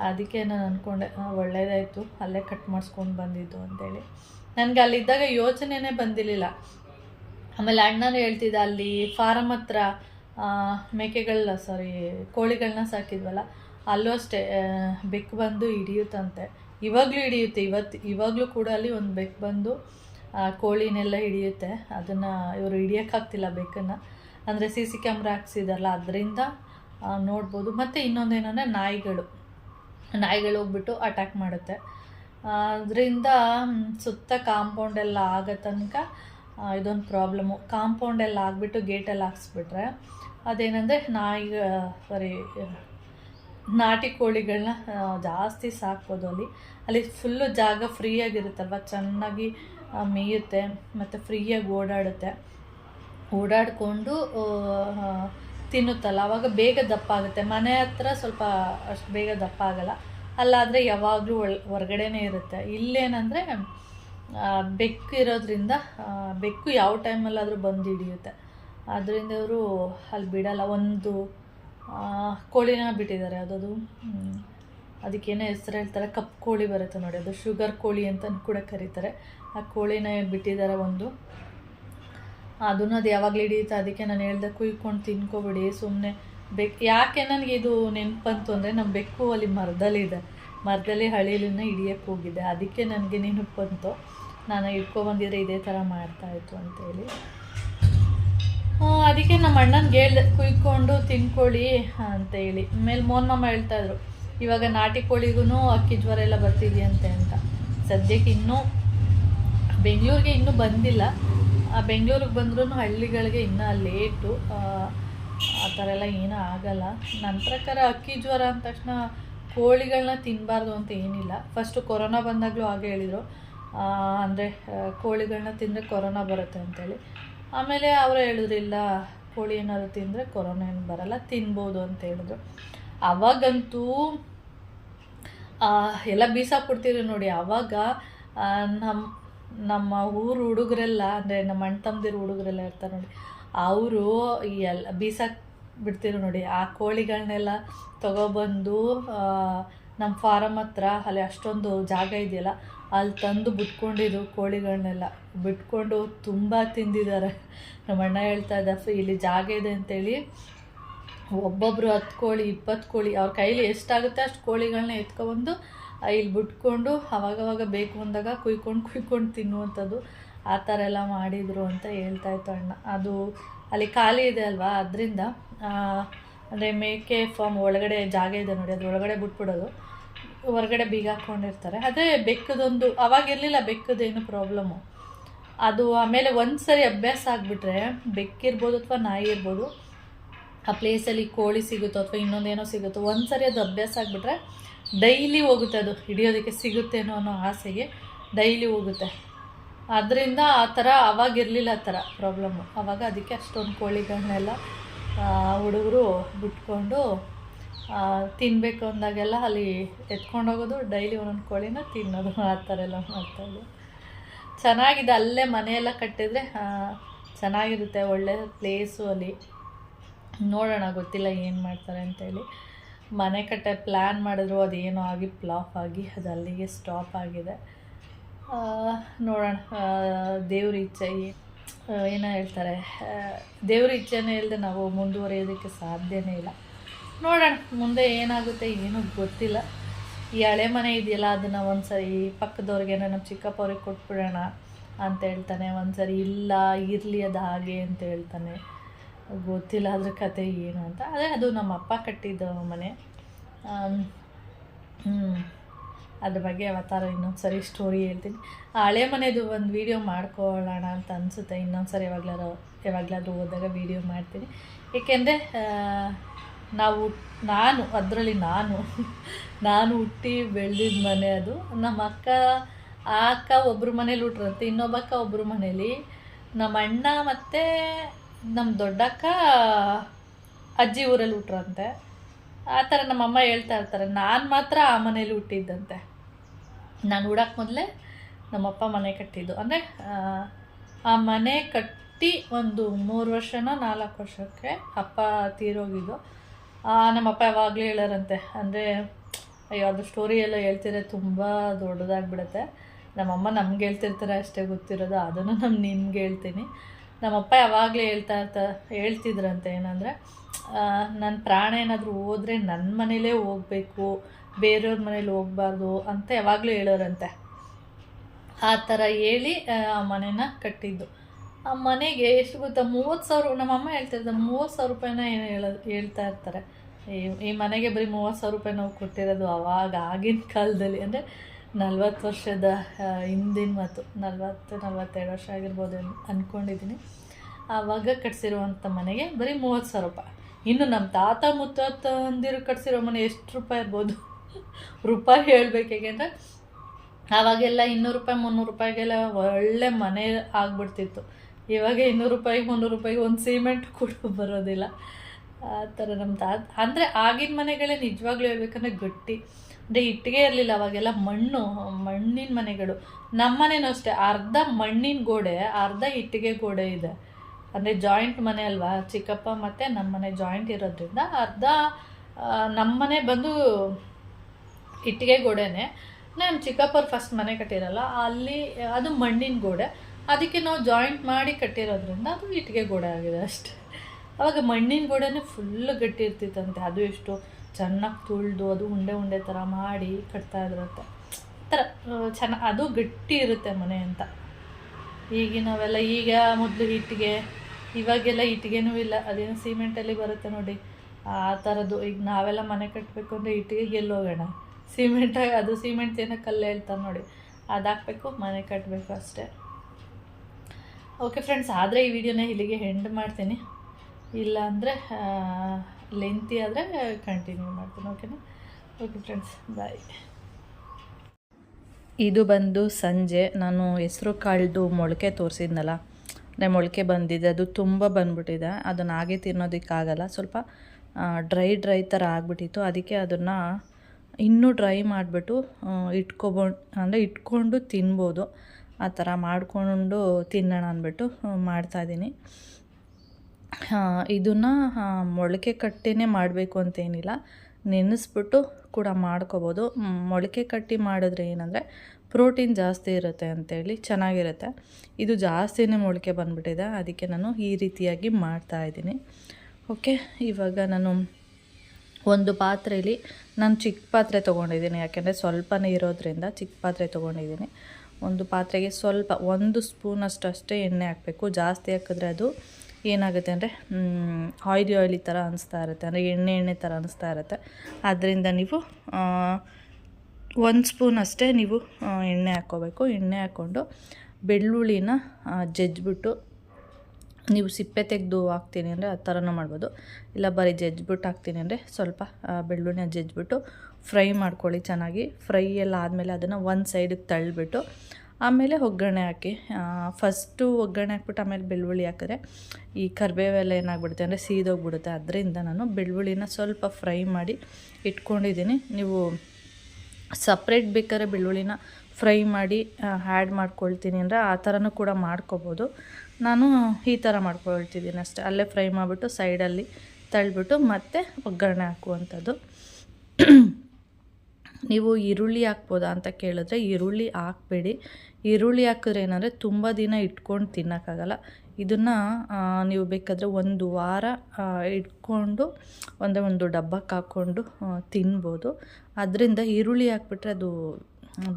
ಅದಕ್ಕೆ ನಾನು ಅಂದ್ಕೊಂಡೆ ಒಳ್ಳೇದಾಯಿತು, ಅಲ್ಲೇ ಕಟ್ ಮಾಡಿಸ್ಕೊಂಡು ಬಂದಿದ್ದು ಅಂತೇಳಿ. ನನಗೆ ಅಲ್ಲಿದ್ದಾಗ ಯೋಚನೆನೇ ಬಂದಿರಲಿಲ್ಲ. ಆಮೇಲೆ ಅಣ್ಣನೂ ಹೇಳ್ತಿದ್ದ, ಅಲ್ಲಿ ಫಾರಮ್ ಹತ್ರ ಮೇಕೆಗಳನ್ನ ಸಾರಿ ಕೋಳಿಗಳನ್ನ ಸಾಕಿದ್ವಲ್ಲ, ಅಲ್ಲೂ ಅಷ್ಟೇ ಬೆಕ್ಕು ಬಂದು ಹಿಡಿಯುತ್ತಂತೆ. ಇವಾಗಲೂ ಹಿಡಿಯುತ್ತೆ, ಇವತ್ತು, ಇವಾಗಲೂ ಕೂಡ ಅಲ್ಲಿ ಒಂದು ಬೆಕ್ಕು ಬಂದು ಕೋಳಿನೆಲ್ಲ ಹಿಡಿಯುತ್ತೆ. ಅದನ್ನು ಇವರು ಹಿಡಿಯೋಕ್ಕಾಗ್ತಿಲ್ಲ ಬೆಕ್ಕನ್ನು. ಅಂದರೆ ಸಿ ಸಿ ಕ್ಯಾಮ್ರಾ ಹಾಕ್ಸಿದಾರಲ್ಲ, ಅದರಿಂದ ನೋಡ್ಬೋದು. ಮತ್ತು ಇನ್ನೊಂದೇನಂದ್ರೆ ನಾಯಿಗಳು. ನಾಯಿಗಳು ಹೋಗ್ಬಿಟ್ಟು ಅಟ್ಯಾಕ್ ಮಾಡುತ್ತೆ. ಅದರಿಂದ ಸುತ್ತ ಕಾಂಪೌಂಡ್ ಎಲ್ಲ ಆಗೋ ತನಕ ಇದೊಂದು ಪ್ರಾಬ್ಲಮ್ಮು ಕಾಂಪೌಂಡ್ ಎಲ್ಲ ಆಗಿಬಿಟ್ಟು ಗೇಟೆಲ್ಲ ಹಾಕ್ಸ್ಬಿಟ್ರೆ, ಅದೇನೆಂದರೆ ನಾಯಿ ಸಾರಿ ನಾಟಿ ಕೋಳಿಗಳನ್ನ ಜಾಸ್ತಿ ಸಾಕ್ಬೋದು ಅಲ್ಲಿ. ಅಲ್ಲಿ ಫುಲ್ಲು ಜಾಗ ಫ್ರೀಯಾಗಿರುತ್ತಲ್ವ ಚೆನ್ನಾಗಿ ಮೇಯುತ್ತೆ, ಮತ್ತು ಫ್ರೀಯಾಗಿ ಓಡಾಡುತ್ತೆ. ಓಡಾಡಿಕೊಂಡು ತಿನ್ನುತ್ತಲ್ಲ ಆವಾಗ ಬೇಗ ದಪ್ಪ ಆಗುತ್ತೆ ಮನೆ ಹತ್ರ ಸ್ವಲ್ಪ ಅಷ್ಟು ಬೇಗ ದಪ್ಪ ಆಗಲ್ಲ ಅಲ್ಲಾದರೆ ಯಾವಾಗಲೂ ಒಳ, ಹೊರ್ಗಡೆನೇ ಇರುತ್ತೆ. ಇಲ್ಲೇನಂದರೆ ಬೆಕ್ಕು ಇರೋದ್ರಿಂದ ಬೆಕ್ಕು ಯಾವ ಟೈಮಲ್ಲಾದರೂ ಬಂದು ಹಿಡಿಯುತ್ತೆ. ಅದರಿಂದ ಅವರು ಅಲ್ಲಿ ಬಿಡಲ್ಲ. ಒಂದು ಕೋಳಿನ ಬಿಟ್ಟಿದ್ದಾರೆ. ಅದದು ಅದಕ್ಕೇನೋ ಹೆಸರು ಹೇಳ್ತಾರೆ ಕಪ್ಪು ಕೋಳಿ ಬರುತ್ತೆ ನೋಡಿ, ಅದು ಶುಗರ್ ಕೋಳಿ ಅಂತ ಕೂಡ ಕರೀತಾರೆ. ಆ ಕೋಳಿನ ಬಿಟ್ಟಿದ್ದಾರೆ ಒಂದು. ಅದನ್ನು ಅದು ಯಾವಾಗಲೂ ಹಿಡಿಯುತ್ತೆ, ಅದಕ್ಕೆ ನಾನು ಹೇಳ್ದೆ, ಕುಯ್ಕೊಂಡು ತಿನ್ಕೋಬೇಡಿ ಸುಮ್ಮನೆ ಬೆಕ್ಕು ಯಾಕೆ ನನಗೆ ಇದು ನೆನಪಂತು ಅಂದರೆ ನಮ್ಮ ಬೆಕ್ಕು ಅಲ್ಲಿ ಮರದಲ್ಲಿದೆ. ಮರದಲ್ಲಿ ಹಳೀಲಿನ ಹಿಡಿಯಕ್ಕೆ ಹೋಗಿದೆ. ಅದಕ್ಕೆ ನನಗೆ ನೆನಪಂತು. ನಾನು ಇಟ್ಕೊಬಂದಿದ್ರೆ ಇದೇ ಥರ ಮಾಡ್ತಾಯಿತ್ತು ಅಂತೇಳಿ. ಅದಕ್ಕೆ ನಮ್ಮ ಅಣ್ಣನಿಗೆ ಹೇಳ್ದೆ, ಕುಯ್ಕೊಂಡು ತಿನ್ಕೊಳ್ಳಿ ಅಂತ ಹೇಳಿ ಮೇಲೆ ಮಾಮ ಹೇಳ್ತಾ ಇದ್ರು. ಇವಾಗ ನಾಟಿ ಕೋಳಿಗೂ ಅಕ್ಕಿ ಜ್ವರ ಎಲ್ಲ ಬರ್ತಿದೆಯಂತೆ ಅಂತ. ಸದ್ಯಕ್ಕೆ ಇನ್ನೂ ಬೆಂಗಳೂರಿಗೆ ಇನ್ನೂ ಬಂದಿಲ್ಲ. ಬೆಂಗಳೂರಿಗೆ ಬಂದ್ರೂ ಹಳ್ಳಿಗಳಿಗೆ ಇನ್ನೂ ಲೇಟು. ಆ ಥರ ಎಲ್ಲ ಏನೂ ಆಗಲ್ಲ. ನನ್ನ ಪ್ರಕಾರ ಅಕ್ಕಿ ಜ್ವರ ಅಂದ ತಕ್ಷಣ ಕೋಳಿಗಳನ್ನ ತಿನ್ನಬಾರ್ದು ಅಂತ ಏನಿಲ್ಲ. ಫಸ್ಟು ಕೊರೋನಾ ಬಂದಾಗಲೂ ಹಾಗೆ ಹೇಳಿದರು. ಅಂದರೆ ಕೋಳಿಗಳನ್ನ ತಿಂದರೆ ಕೊರೋನಾ ಬರುತ್ತೆ ಅಂತೇಳಿ. ಆಮೇಲೆ ಅವರು ಹೇಳಿದ್ರಿಲ್ಲ ಕೋಳಿ ಏನಾದ್ರು ತಿಂದರೆ ಕೊರೋನಾ ಏನು ಬರಲ್ಲ, ತಿನ್ಬೋದು ಅಂತ ಹೇಳಿದ್ರು. ಅವಾಗಂತೂ ಎಲ್ಲ ಬೀಸಾಕ್ಬಿಡ್ತಿದ್ರು ನೋಡಿ ಆವಾಗ ನಮ್ಮ ನಮ್ಮ ಊರು ಹುಡುಗರೆಲ್ಲ ಅಂದರೆ ನಮ್ಮ ಅಣ್ಣ ತಮ್ಮದಿರು ಹುಡುಗರೆಲ್ಲ ಇರ್ತಾರೆ ನೋಡಿ ಅವರು ಎಲ್ಲ ಬೀಸಾಕ್ ಬಿಡ್ತೀರಿ ನೋಡಿ ಆ ಕೋಳಿಗಳನ್ನೆಲ್ಲ ತಗೊಬಂದು ನಮ್ಮ ಫಾರಮ್ ಹತ್ರ ಅಲ್ಲಿ ಅಷ್ಟೊಂದು ಜಾಗ ಇದೆಯಲ್ಲ ಅಲ್ಲಿ ತಂದು ಬಿಟ್ಕೊಂಡಿದ್ರು ಕೋಳಿಗಳನ್ನೆಲ್ಲ ಬಿಟ್ಕೊಂಡು ತುಂಬ ತಿಂದಿದ್ದಾರೆ. ನಮ್ಮ ಅಣ್ಣ ಹೇಳ್ತಾ ಇದ್ದ "ಫು, ಇಲ್ಲಿ ಜಾಗ ಇದೆ ಅಂತೇಳಿ ಒಬ್ಬೊಬ್ಬರು ಹತ್ತು ಕೋಳಿ, ಇಪ್ಪತ್ತು ಕೋಳಿ, ಅವ್ರ ಕೈಲಿ ಎಷ್ಟಾಗುತ್ತೆ ಅಷ್ಟು ಕೋಳಿಗಳನ್ನ ಎತ್ಕೊಬಂದು ಇಲ್ಲಿ ಬಿಟ್ಕೊಂಡು, ಅವಾಗವಾಗ ಬೇಕು ಅಂದಾಗ ಕುಯ್ಕೊಂಡು ಕುಯ್ಕೊಂಡು ತಿನ್ನುವಂಥದ್ದು ಆ ಥರ ಎಲ್ಲ ಮಾಡಿದರು ಅಂತ ಹೇಳ್ತಾ ಇತ್ತು ಅಣ್ಣ. ಅದು ಅಲ್ಲಿ ಖಾಲಿ ಇದೆ ಅಲ್ವಾ? ಅದರಿಂದ ಅಂದರೆ ಮೇಕೆ ಫಾರ್ಮ್ ಒಳಗಡೆ ಜಾಗ ಇದೆ ನೋಡಿ ಅದು ಒಳಗಡೆ ಬಿಟ್ಬಿಡೋದು. ಹೊರಗಡೆ ಬೀಗ ಹಾಕ್ಕೊಂಡಿರ್ತಾರೆ. ಅದೇ ಬೆಕ್ಕದೊಂದು, ಅವಾಗ ಇರಲಿಲ್ಲ ಬೆಕ್ಕದೇನು ಪ್ರಾಬ್ಲಮ್ಮು ಅದು ಆಮೇಲೆ ಒಂದು ಸರಿ ಅಭ್ಯಾಸ ಆಗಿಬಿಟ್ರೆ ಬೆಕ್ಕಿರ್ಬೋದು ಅಥವಾ ನಾಯಿ ಇರ್ಬೋದು ಆ ಪ್ಲೇಸಲ್ಲಿ ಕೋಳಿ ಸಿಗುತ್ತೋ ಅಥವಾ ಇನ್ನೊಂದೇನೋ ಸಿಗುತ್ತೋ ಒಂದು ಸರಿ ಅದು ಅಭ್ಯಾಸ ಆಗಿಬಿಟ್ರೆ ಡೈಲಿ ಹೋಗುತ್ತೆ ಅದು. ಹಿಡಿಯೋದಕ್ಕೆ ಸಿಗುತ್ತೇನೋ ಅನ್ನೋ ಆಸೆಗೆ ಡೈಲಿ ಹೋಗುತ್ತೆ. ಅದರಿಂದ ಆ ಥರ ಆವಾಗಿರಲಿಲ್ಲ ಆ ಥರ ಪ್ರಾಬ್ಲಮ್ಮು ಆವಾಗ ಅದಕ್ಕೆ ಅಷ್ಟೊಂದು ಕೋಳಿಗಳನ್ನೆಲ್ಲ ಹುಡುಗರು ಬಿಟ್ಕೊಂಡು ತಿನ್ನಬೇಕು ಅಂದಾಗೆಲ್ಲ ಅಲ್ಲಿ ಎತ್ಕೊಂಡು ಹೋಗೋದು ಡೈಲಿ ಒಂದೊಂದು ಕೋಳಿನ ತಿನ್ನೋದು, ಆ ಥರ ಎಲ್ಲ ಮಾಡ್ತಾಯಿದ್ದೆ ಚೆನ್ನಾಗಿದೆ, ಅಲ್ಲೇ ಮನೆಯೆಲ್ಲ ಕಟ್ಟಿದರೆ ಚೆನ್ನಾಗಿರುತ್ತೆ ಒಳ್ಳೆಯ ಪ್ಲೇಸು ಅಲ್ಲಿ. ನೋಡೋಣ, ಗೊತ್ತಿಲ್ಲ ಏನು ಮಾಡ್ತಾರೆ ಅಂತೇಳಿ. ಮನೆ ಕಟ್ಟೆ ಪ್ಲ್ಯಾನ್ ಮಾಡಿದ್ರು, ಅದೇನೋ ಆಗಿ ಫ್ಲಾಪ್ ಆಗಿ ಅದು ಅಲ್ಲಿಗೆ ಸ್ಟಾಪ್ ಆಗಿದೆ. ನೋಡೋಣ. ದೇವ್ರ ಇಚ್ಛೆ ಏನೋ ಹೇಳ್ತಾರೆ? ದೇವ್ರ ಇಚ್ಛೆನೇ ಇಲ್ಲದೆ ನಾವು ಮುಂದುವರಿಯೋದಕ್ಕೆ ಸಾಧ್ಯನೇ ಇಲ್ಲ. ನೋಡೋಣ, ಮುಂದೆ ಏನಾಗುತ್ತೆ ಏನೂ ಗೊತ್ತಿಲ್ಲ. ಈ ಹಳೆ ಮನೆ ಇದೆಯಲ್ಲ, ಅದನ್ನು ಒಂದು ಸರಿ ಪಕ್ಕದವ್ರಿಗೆ ನಮ್ಮ ಚಿಕ್ಕಪ್ಪವ್ರಿಗೆ ಕೊಟ್ಬಿಡೋಣ ಅಂತ ಹೇಳ್ತಾನೆ. ಒಂದು ಸರಿ ಇಲ್ಲ, ಇರಲಿ ಅದು ಹಾಗೆ ಅಂತ ಹೇಳ್ತಾನೆ. ಗೊತ್ತಿಲ್ಲ ಅದ್ರ ಕತೆ ಏನು ಅಂತ. ಅದೇ ಅದು ನಮ್ಮ ಅಪ್ಪ ಕಟ್ಟಿದ್ದ ಮನೆ. ಅದ್ರ ಬಗ್ಗೆ ಅವತಾರ ಇನ್ನೊಂದು ಸರಿ ಸ್ಟೋರಿ ಹೇಳ್ತೀನಿ. ಆ ಹಳೆ ಮನೆದು ಒಂದು ವೀಡಿಯೋ ಮಾಡ್ಕೊಳ್ಳೋಣ ಅಂತ ಅನಿಸುತ್ತೆ. ಇನ್ನೊಂದು ಸರಿ ಯಾವಾಗ್ಲಾದ್ರೂ ಯಾವಾಗಲಾದ್ರೂ ಹೋದಾಗ ವೀಡಿಯೋ ಮಾಡ್ತೀನಿ. ಏಕೆಂದರೆ ನಾವು, ನಾನು, ಅದರಲ್ಲಿ ನಾನು ನಾನು ಹುಟ್ಟಿ ಬೆಳೆದಿದ್ದ ಮನೆ ಅದು. ನಮ್ಮ ಅಕ್ಕ, ಆ ಅಕ್ಕ ಒಬ್ಬರು ಮನೇಲಿ ಹುಟ್ಟಿರುತ್ತೆ ಇನ್ನೊಬ್ಬ ಅಕ್ಕ ಒಬ್ಬರು ಮನೇಲಿ. ನಮ್ಮ ಅಣ್ಣ ಮತ್ತು ನಮ್ಮ ದೊಡ್ಡಕ್ಕ ಅಜ್ಜಿ ಊರಲ್ಲಿ ಹುಟ್ರಂತೆ. ಆ ಥರ ನಮ್ಮಮ್ಮ ಹೇಳ್ತಾ ಇರ್ತಾರೆ, ನಾನು ಮಾತ್ರ ಆ ಮನೇಲಿ ಹುಟ್ಟಿದ್ದಂತೆ. ನಾನು ಹುಡಕ್ಕೆ ಮೊದಲೇ ನಮ್ಮಪ್ಪ ಮನೆ ಕಟ್ಟಿದ್ದು. ಅಂದರೆ, ಆ ಮನೆ ಕಟ್ಟಿ ಒಂದು ಮೂರು ವರ್ಷನೋ ನಾಲ್ಕು ವರ್ಷಕ್ಕೆ ಅಪ್ಪ ತೀರೋಗಿದ್ದು. ನಮ್ಮಪ್ಪ ಯಾವಾಗಲೂ ಹೇಳರಂತೆ, ಅಂದರೆ, ಅಯ್ಯೋ, ಅದು ಸ್ಟೋರಿ ಎಲ್ಲ ಹೇಳ್ತಿದ್ರೆ ತುಂಬ ದೊಡ್ಡದಾಗ್ಬಿಡುತ್ತೆ. ನಮ್ಮಮ್ಮ ನಮ್ಗೆ ಹೇಳ್ತಿರ್ತಾರೆ ಅಷ್ಟೇ ಗೊತ್ತಿರೋದು, ಅದನ್ನು ನಾನು ನಿನ್ಗೆ ಹೇಳ್ತೀನಿ. ನಮ್ಮಪ್ಪ ಯಾವಾಗಲೇ ಹೇಳ್ತಾ ಇರ್ತ, ಹೇಳ್ತಿದ್ರಂತೆ ಏನಂದರೆ ನನ್ನ ಪ್ರಾಣ ಏನಾದರೂ ಹೋದರೆ ನನ್ನ ಮನೇಲೇ ಹೋಗಬೇಕು, ಬೇರೆಯವ್ರ ಮನೇಲಿ ಹೋಗ್ಬಾರ್ದು ಅಂತ ಯಾವಾಗಲೂ ಹೇಳೋರಂತೆ. ಆ ಥರ ಹೇಳಿ, ಆ ಮನೇನ ಕಟ್ಟಿದ್ದು. ಆ ಮನೆಗೆ ಎಷ್ಟು ಗೊತ್ತಾ, ಮೂವತ್ತು ಸಾವಿರ ನಮ್ಮಮ್ಮ ಹೇಳ್ತಿರ್ತಾರೆ ಮೂವತ್ತು ಸಾವಿರ ರೂಪಾಯಿನ ಏನು ಹೇಳೋದು ಹೇಳ್ತಾ ಇರ್ತಾರೆ. ಈ ಈ ಮನೆಗೆ ಬರೀ ಮೂವತ್ತು ಸಾವಿರ ರೂಪಾಯಿ ನಾವು ಕೊಟ್ಟಿರೋದು ಅವಾಗ ಆಗಿನ ಕಾಲದಲ್ಲಿ. ಅಂದರೆ ನಲ್ವತ್ತು ವರ್ಷದ ಹಿಂದಿನ ಮಾತು, ನಲ್ವತ್ತು, ನಲ್ವತ್ತೆರಡು ವರ್ಷ ಆಗಿರ್ಬೋದು ಅಂದ್ಕೊಂಡಿದ್ದೀನಿ ಆವಾಗ ಕಟ್ಸಿರುವಂಥ ಮನೆಗೆ ಬರೀ ಮೂವತ್ತು ಸಾವಿರ ರೂಪಾಯಿ. ಇನ್ನು ನಮ್ಮ ತಾತ ಮುತ್ತಾತಂದಿರು ಕಟ್ಸಿರೋ ಮನೆ ಎಷ್ಟು ರೂಪಾಯಿ ಇರ್ಬೋದು? ರೂಪಾಯಿ ಹೇಳ್ಬೇಕು ಹೇಗೆಂದರೆ ಆವಾಗೆಲ್ಲ ಇನ್ನೂರು ರೂಪಾಯಿ, ಮುನ್ನೂರು ರೂಪಾಯಿಗೆಲ್ಲ ಒಳ್ಳೆ ಮನೆ ಆಗ್ಬಿಡ್ತಿತ್ತು. ಇವಾಗ ಇನ್ನೂರು ರೂಪಾಯಿಗೆ, ಮುನ್ನೂರು ರೂಪಾಯಿಗೆ ಒಂದು ಸಿಮೆಂಟ್ ಕೂಡ ಬರೋದಿಲ್ಲ. ಆ ಥರ ನಮ್ಮ ತಾತ, ಅಂದರೆ ಆಗಿನ ಮನೆಗಳೇ ನಿಜವಾಗ್ಲೂ ಹೇಳ್ಬೇಕಂದ್ರೆ ಗಟ್ಟಿ. ಅಂದರೆ ಇಟ್ಟಿಗೆ ಇರಲಿಲ್ಲ ಅವಾಗೆಲ್ಲ ಮಣ್ಣು, ಮಣ್ಣಿನ ಮನೆಗಳು. ನಮ್ಮ ಮನೇನೂ ಅಷ್ಟೇ, ಅರ್ಧ ಮಣ್ಣಿನ ಗೋಡೆ, ಅರ್ಧ ಇಟ್ಟಿಗೆ ಗೋಡೆ ಇದೆ. ಅಂದರೆ ಜಾಯಿಂಟ್ ಮನೆ ಅಲ್ವಾ? ಚಿಕ್ಕಪ್ಪ ಮತ್ತು ನಮ್ಮ ಮನೆ ಜಾಯಿಂಟ್ ಇರೋದ್ರಿಂದ ಅರ್ಧ ನಮ್ಮ ಮನೆ ಬಂದು ಇಟ್ಟಿಗೆ ಗೋಡೆನೇ. ನಮ್ಮ ಚಿಕ್ಕಪ್ಪರು ಫಸ್ಟ್ ಮನೆ ಕಟ್ಟಿರಲ್ಲ, ಅಲ್ಲಿ ಅದು ಮಣ್ಣಿನ ಗೋಡೆ. ಅದಕ್ಕೆ ನಾವು ಜಾಯಿಂಟ್ ಮಾಡಿ ಕಟ್ಟಿರೋದ್ರಿಂದ ಅದು ಇಟ್ಟಿಗೆ ಗೋಡೆ ಆಗಿದೆ ಅಷ್ಟೆ. ಅವಾಗ ಮಣ್ಣಿನ ಗೋಡೆನೇ ಫುಲ್ ಗಟ್ಟಿ ಇರ್ತಿತ್ತಂತೆ ಅದು ಎಷ್ಟು ಚೆನ್ನಾಗಿ ತುಳಿದು ಅದು ಉಂಡೆ ಉಂಡೆ ಥರ ಮಾಡಿ ಕಟ್ತಾ ಇದ್ರಂತೆ. ಥರ ಚೆನ್ನ, ಅದು ಗಟ್ಟಿ ಇರುತ್ತೆ ಮನೆ ಅಂತ. ಈಗಿನವೆಲ್ಲ ಈಗ ಮೊದಲು ಇಟ್ಟಿಗೆ ಇವಾಗೆಲ್ಲ ಇಟ್ಟಿಗೆನೂ ಇಲ್ಲ. ಅದೇನು ಸಿಮೆಂಟಲ್ಲಿ ಬರುತ್ತೆ ನೋಡಿ. ಆ ಥರದ್ದು ಈಗ ನಾವೆಲ್ಲ ಮನೆ ಕಟ್ಟಬೇಕು ಅಂದರೆ ಇಟ್ಟಿಗೆ ಎಲ್ಲಿ ಹೋಗೋಣ ಸಿಮೆಂಟ್ ಅದು ಸಿಮೆಂಟ್ ಏನೋ ಕಲ್ಲು ಹೇಳ್ತಾರೆ ನೋಡಿ. ಅದು ಮನೆ ಕಟ್ಟಬೇಕು ಅಷ್ಟೇ. ಓಕೆ ಫ್ರೆಂಡ್ಸ್ ಆದರೆ ಈ ವಿಡಿಯೋನ ಇಲ್ಲಿಗೆ ಹೆಂಡ್ ಮಾಡ್ತೀನಿ. ಇಲ್ಲ ಅಂದರೆ ಲೆಂತಿ ಆದರೆ ಕಂಟಿನ್ಯೂ ಮಾಡ್ತೀನಿ ಓಕೆನಾ ಓಕೆ ಫ್ರೆಂಡ್ಸ್ ಬಾಯ್ ಇದು ಬಂದು ಸಂಜೆ, ನಾನು ಹೆಸರು ಕಾಳ್ದು ಮೊಳಕೆ ತೋರಿಸಿದ್ನಲ್ಲ ನಾನು ಮೊಳಕೆ ಬಂದಿದೆ, ಅದು ತುಂಬ ಬಂದ್ಬಿಟ್ಟಿದೆ, ಅದನ್ನು ಹಾಗೆ ತಿನ್ನೋದಕ್ಕಾಗಲ್ಲ, ಸ್ವಲ್ಪ ಡ್ರೈ ಡ್ರೈ ಥರ ಆಗಿಬಿಟ್ಟಿತ್ತು, ಅದಕ್ಕೆ ಅದನ್ನು ಇನ್ನೂ ಡ್ರೈ ಮಾಡಿಬಿಟ್ಟು ಇಟ್ಕೊಬೋ, ಅಂದರೆ ಇಟ್ಕೊಂಡು ತಿನ್ಬೋದು, ಆ ಥರ ಮಾಡಿಕೊಂಡು ತಿನ್ನೋಣ ಅಂದ್ಬಿಟ್ಟು ಮಾಡ್ತಾಯಿದ್ದೀನಿ ಇದನ್ನು ಮೊಳಕೆ ಕಟ್ಟಿನೇ ಮಾಡಬೇಕು ಅಂತೇನಿಲ್ಲ. ನೆನೆಸ್ಬಿಟ್ಟು ಕೂಡ ಮಾಡ್ಕೋಬೋದು. ಮೊಳಕೆ ಕಟ್ಟಿ ಮಾಡಿದ್ರೆ ಏನಂದರೆ, ಪ್ರೋಟೀನ್ ಜಾಸ್ತಿ ಇರುತ್ತೆ ಅಂತೇಳಿ ಚೆನ್ನಾಗಿರುತ್ತೆ. ಇದು ಜಾಸ್ತಿನೇ ಮೊಳಕೆ ಬಂದುಬಿಟ್ಟಿದೆ. ಅದಕ್ಕೆ ನಾನು ಈ ರೀತಿಯಾಗಿ ಮಾಡ್ತಾಯಿದ್ದೀನಿ ಓಕೆ, ಇವಾಗ ನಾನು ಒಂದು ಪಾತ್ರೆಯಲ್ಲಿ ನಾನು ಚಿಕ್ಕ ಪಾತ್ರೆ ತೊಗೊಂಡಿದ್ದೀನಿ. ಯಾಕೆಂದರೆ ಸ್ವಲ್ಪನೇ ಇರೋದ್ರಿಂದ ಚಿಕ್ಕ ಪಾತ್ರೆ ತೊಗೊಂಡಿದ್ದೀನಿ. ಒಂದು ಪಾತ್ರೆಗೆ ಸ್ವಲ್ಪ, ಒಂದು ಸ್ಪೂನಷ್ಟು ಅಷ್ಟೇ ಎಣ್ಣೆ ಹಾಕಬೇಕು. ಜಾಸ್ತಿ ಹಾಕಿದ್ರೆ ಅದು ಏನಾಗುತ್ತೆ ಅಂದರೆ ಆಯ್ಲಿ ಆಯ್ಲಿ ಥರ ಅನಿಸ್ತಾ ಇರುತ್ತೆ, ಅಂದರೆ ಎಣ್ಣೆ ಎಣ್ಣೆ ಥರ ಅನಿಸ್ತಾ ಇರುತ್ತೆ. ಆದ್ದರಿಂದ ನೀವು ಒಂದು ಸ್ಪೂನ್ ಅಷ್ಟೇ ನೀವು ಎಣ್ಣೆ ಹಾಕ್ಕೋಬೇಕು. ಎಣ್ಣೆ ಹಾಕ್ಕೊಂಡು ಬೆಳ್ಳುಳ್ಳಿನ ಜಜ್ಜಿಬಿಟ್ಟು ನೀವು ಸಿಪ್ಪೆ ತೆಗೆದು ಹಾಕ್ತೀನಿ ಅಂದರೆ ಆ ಥರನೂ ಮಾಡ್ಬೋದು. ಇಲ್ಲ ಬರೀ ಜಜ್ಜಿಬಿಟ್ಟು ಹಾಕ್ತೀನಿ ಅಂದರೆ ಸ್ವಲ್ಪ ಬೆಳ್ಳುಳ್ಳಿನ ಜಜ್ಜಿಬಿಟ್ಟು ಫ್ರೈ ಮಾಡ್ಕೊಳ್ಳಿ ಚೆನ್ನಾಗಿ. ಫ್ರೈ ಎಲ್ಲ ಆದಮೇಲೆ ಅದನ್ನು ಒಂದು ಸೈಡಿಗೆ ತಳ್ಳಿಬಿಟ್ಟು ಆಮೇಲೆ ಒಗ್ಗರಣೆ ಹಾಕಿ ಫಸ್ಟು ಒಗ್ಗರಣೆ ಹಾಕ್ಬಿಟ್ಟು ಆಮೇಲೆ ಬೆಳ್ಳುಳ್ಳಿ ಹಾಕಿದ್ರೆ ಈ ಕರಿಬೇವೆಲ್ಲ ಏನಾಗ್ಬಿಡುತ್ತೆ ಅಂದರೆ ಸೀದೋಗ್ಬಿಡುತ್ತೆ. ಅದರಿಂದ ನಾನು ಬೆಳ್ಳುಳ್ಳಿನ ಸ್ವಲ್ಪ ಫ್ರೈ ಮಾಡಿ ಇಟ್ಕೊಂಡಿದ್ದೀನಿ. ನೀವು ಸಪ್ರೇಟ್ ಬೇಕಾದ್ರೆ ಬೆಳ್ಳುಳ್ಳಿನ ಫ್ರೈ ಮಾಡಿ ಆ್ಯಡ್ ಮಾಡ್ಕೊಳ್ತೀನಿ ಅಂದರೆ ಆ ಥರನೂ ಕೂಡ ಮಾಡ್ಕೋಬೋದು. ನಾನು ಈ ಥರ ಮಾಡ್ಕೊಳ್ತಿದ್ದೀನಿ ಅಷ್ಟೇ. ಅಲ್ಲೇ ಫ್ರೈ ಮಾಡಿಬಿಟ್ಟು ಸೈಡಲ್ಲಿ ತಳ್ಳಿಬಿಟ್ಟು ಮತ್ತೆ ಒಗ್ಗರಣೆ ಹಾಕುವಂಥದ್ದು. ನೀವು ಈರುಳ್ಳಿ ಹಾಕ್ಬೋದಾ ಅಂತ ಕೇಳಿದ್ರೆ ಈರುಳ್ಳಿ ಹಾಕ್ಬೇಡಿ. ಈರುಳ್ಳಿ ಹಾಕಿದ್ರೆ ಏನಂದರೆ ತುಂಬ ದಿನ ಇಟ್ಕೊಂಡು ತಿನ್ನೋಕ್ಕಾಗಲ್ಲ. ಇದನ್ನು ನೀವು ಬೇಕಾದರೆ ಒಂದು ವಾರ ಇಟ್ಕೊಂಡು ಒಂದೇ ಒಂದು ಡಬ್ಬಕ್ಕೆ ಹಾಕ್ಕೊಂಡು ತಿನ್ಬೋದು. ಅದರಿಂದ ಈರುಳ್ಳಿ ಹಾಕ್ಬಿಟ್ರೆ ಅದು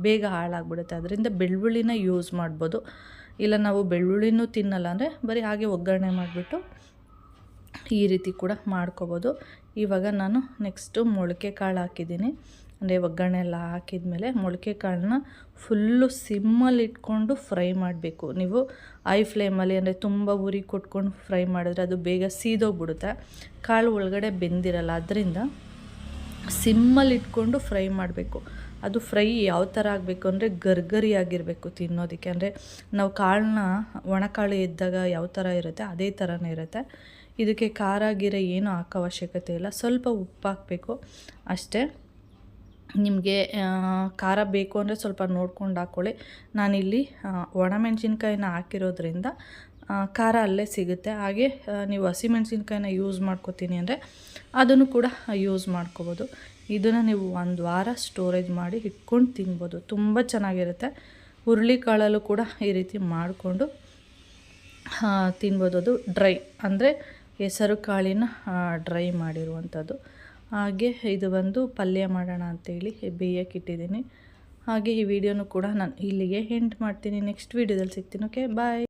ಬೇಗ ಹಾಳಾಗ್ಬಿಡುತ್ತೆ. ಅದರಿಂದ ಬೆಳ್ಳುಳ್ಳಿನ ಯೂಸ್ ಮಾಡ್ಬೋದು. ಇಲ್ಲ ನಾವು ಬೆಳ್ಳುಳ್ಳಿನೂ ತಿನ್ನಲ್ಲ ಅಂದರೆ ಬರೀ ಹಾಗೆ ಒಗ್ಗರಣೆ ಮಾಡಿಬಿಟ್ಟು ಈ ರೀತಿ ಕೂಡ ಮಾಡ್ಕೋಬೋದು. ಇವಾಗ ನಾನು ನೆಕ್ಸ್ಟು ಮೊಳಕೆ ಕಾಳು ಹಾಕಿದ್ದೀನಿ. ಅಂದರೆ ಒಗ್ಗರಣೆ ಎಲ್ಲ ಹಾಕಿದ್ಮೇಲೆ ಮೊಳಕೆ ಕಾಳನ್ನ ಫುಲ್ಲು ಸಿಮ್ಮಲ್ಲಿ ಇಟ್ಕೊಂಡು ಫ್ರೈ ಮಾಡಬೇಕು. ನೀವು ಐ ಫ್ಲೇಮಲ್ಲಿ ಅಂದರೆ ತುಂಬ ಉರಿ ಕೊಟ್ಕೊಂಡು ಫ್ರೈ ಮಾಡಿದ್ರೆ ಅದು ಬೇಗ ಸೀದೋಗ್ಬಿಡುತ್ತೆ. ಕಾಳು ಒಳಗಡೆ ಬೆಂದಿರಲ್ಲ, ಅದರಿಂದ ಸಿಮ್ಮಲ್ಲಿ ಇಟ್ಕೊಂಡು ಫ್ರೈ ಮಾಡಬೇಕು. ಅದು ಫ್ರೈ ಯಾವ ಥರ ಆಗಬೇಕು ಅಂದರೆ ಗರ್ಗರಿ ಆಗಿರಬೇಕು ತಿನ್ನೋದಕ್ಕೆ. ಅಂದರೆ ನಾವು ಕಾಳನ್ನ, ಒಣಕಾಳು ಇದ್ದಾಗ ಯಾವ ಥರ ಇರುತ್ತೆ ಅದೇ ಥರನೇ ಇರುತ್ತೆ. ಇದಕ್ಕೆ ಖಾರ, ಗೀರ ಏನೂ ಹಾಕೋ ಅವಶ್ಯಕತೆ ಇಲ್ಲ. ಸ್ವಲ್ಪ ಉಪ್ಪು ಹಾಕಬೇಕು ಅಷ್ಟೇ. ನಿಮಗೆ ಖಾರ ಬೇಕು ಅಂದರೆ ಸ್ವಲ್ಪ ನೋಡ್ಕೊಂಡು ಹಾಕ್ಕೊಳ್ಳಿ ನಾನಿಲ್ಲಿ ಒಣಮೆಣಸಿನ್ಕಾಯಿನ ಹಾಕಿರೋದ್ರಿಂದ ಖಾರ ಅಲ್ಲೇ ಸಿಗುತ್ತೆ. ಹಾಗೆ ನೀವು ನೀವು ಹಸಿಮೆಣ್ಸಿನ್ಕಾಯಿನ ಯೂಸ್ ಮಾಡ್ಕೋತೀನಿ ಅಂದರೆ ಅದನ್ನು ಕೂಡ ಯೂಸ್ ಮಾಡ್ಕೋಬೋದು. ಇದನ್ನು ನೀವು ಒಂದು ವಾರ ಸ್ಟೋರೇಜ್ ಮಾಡಿ ಇಟ್ಕೊಂಡು ತಿನ್ಬೋದು. ತುಂಬ ಚೆನ್ನಾಗಿರುತ್ತೆ. ಹುರುಳಿಕಾಳಲ್ಲೂ ಕೂಡ ಈ ರೀತಿ ಮಾಡಿಕೊಂಡು ತಿನ್ಬೋದು. ಅದು ಡ್ರೈ ಅಂದರೆ ಹೆಸರು ಕಾಳಿನ ಡ್ರೈ ಮಾಡಿರುವಂಥದ್ದು. ಹಾಗೆ ಇದು ಬಂದು ಪಲ್ಯ ಮಾಡೋಣ ಅಂತೇಳಿ ಬೇಯಕ್ಕೆ ಇಟ್ಟಿದ್ದೀನಿ ಹಾಗೆ ಈ ವಿಡಿಯೋನು ಕೂಡ ನಾನು ಇಲ್ಲಿಗೆ ಹೆಂಡ್ ಮಾಡ್ತೀನಿ. ನೆಕ್ಸ್ಟ್ ವೀಡಿಯೋದಲ್ಲಿ ಸಿಗ್ತೀನಿ. Okay bye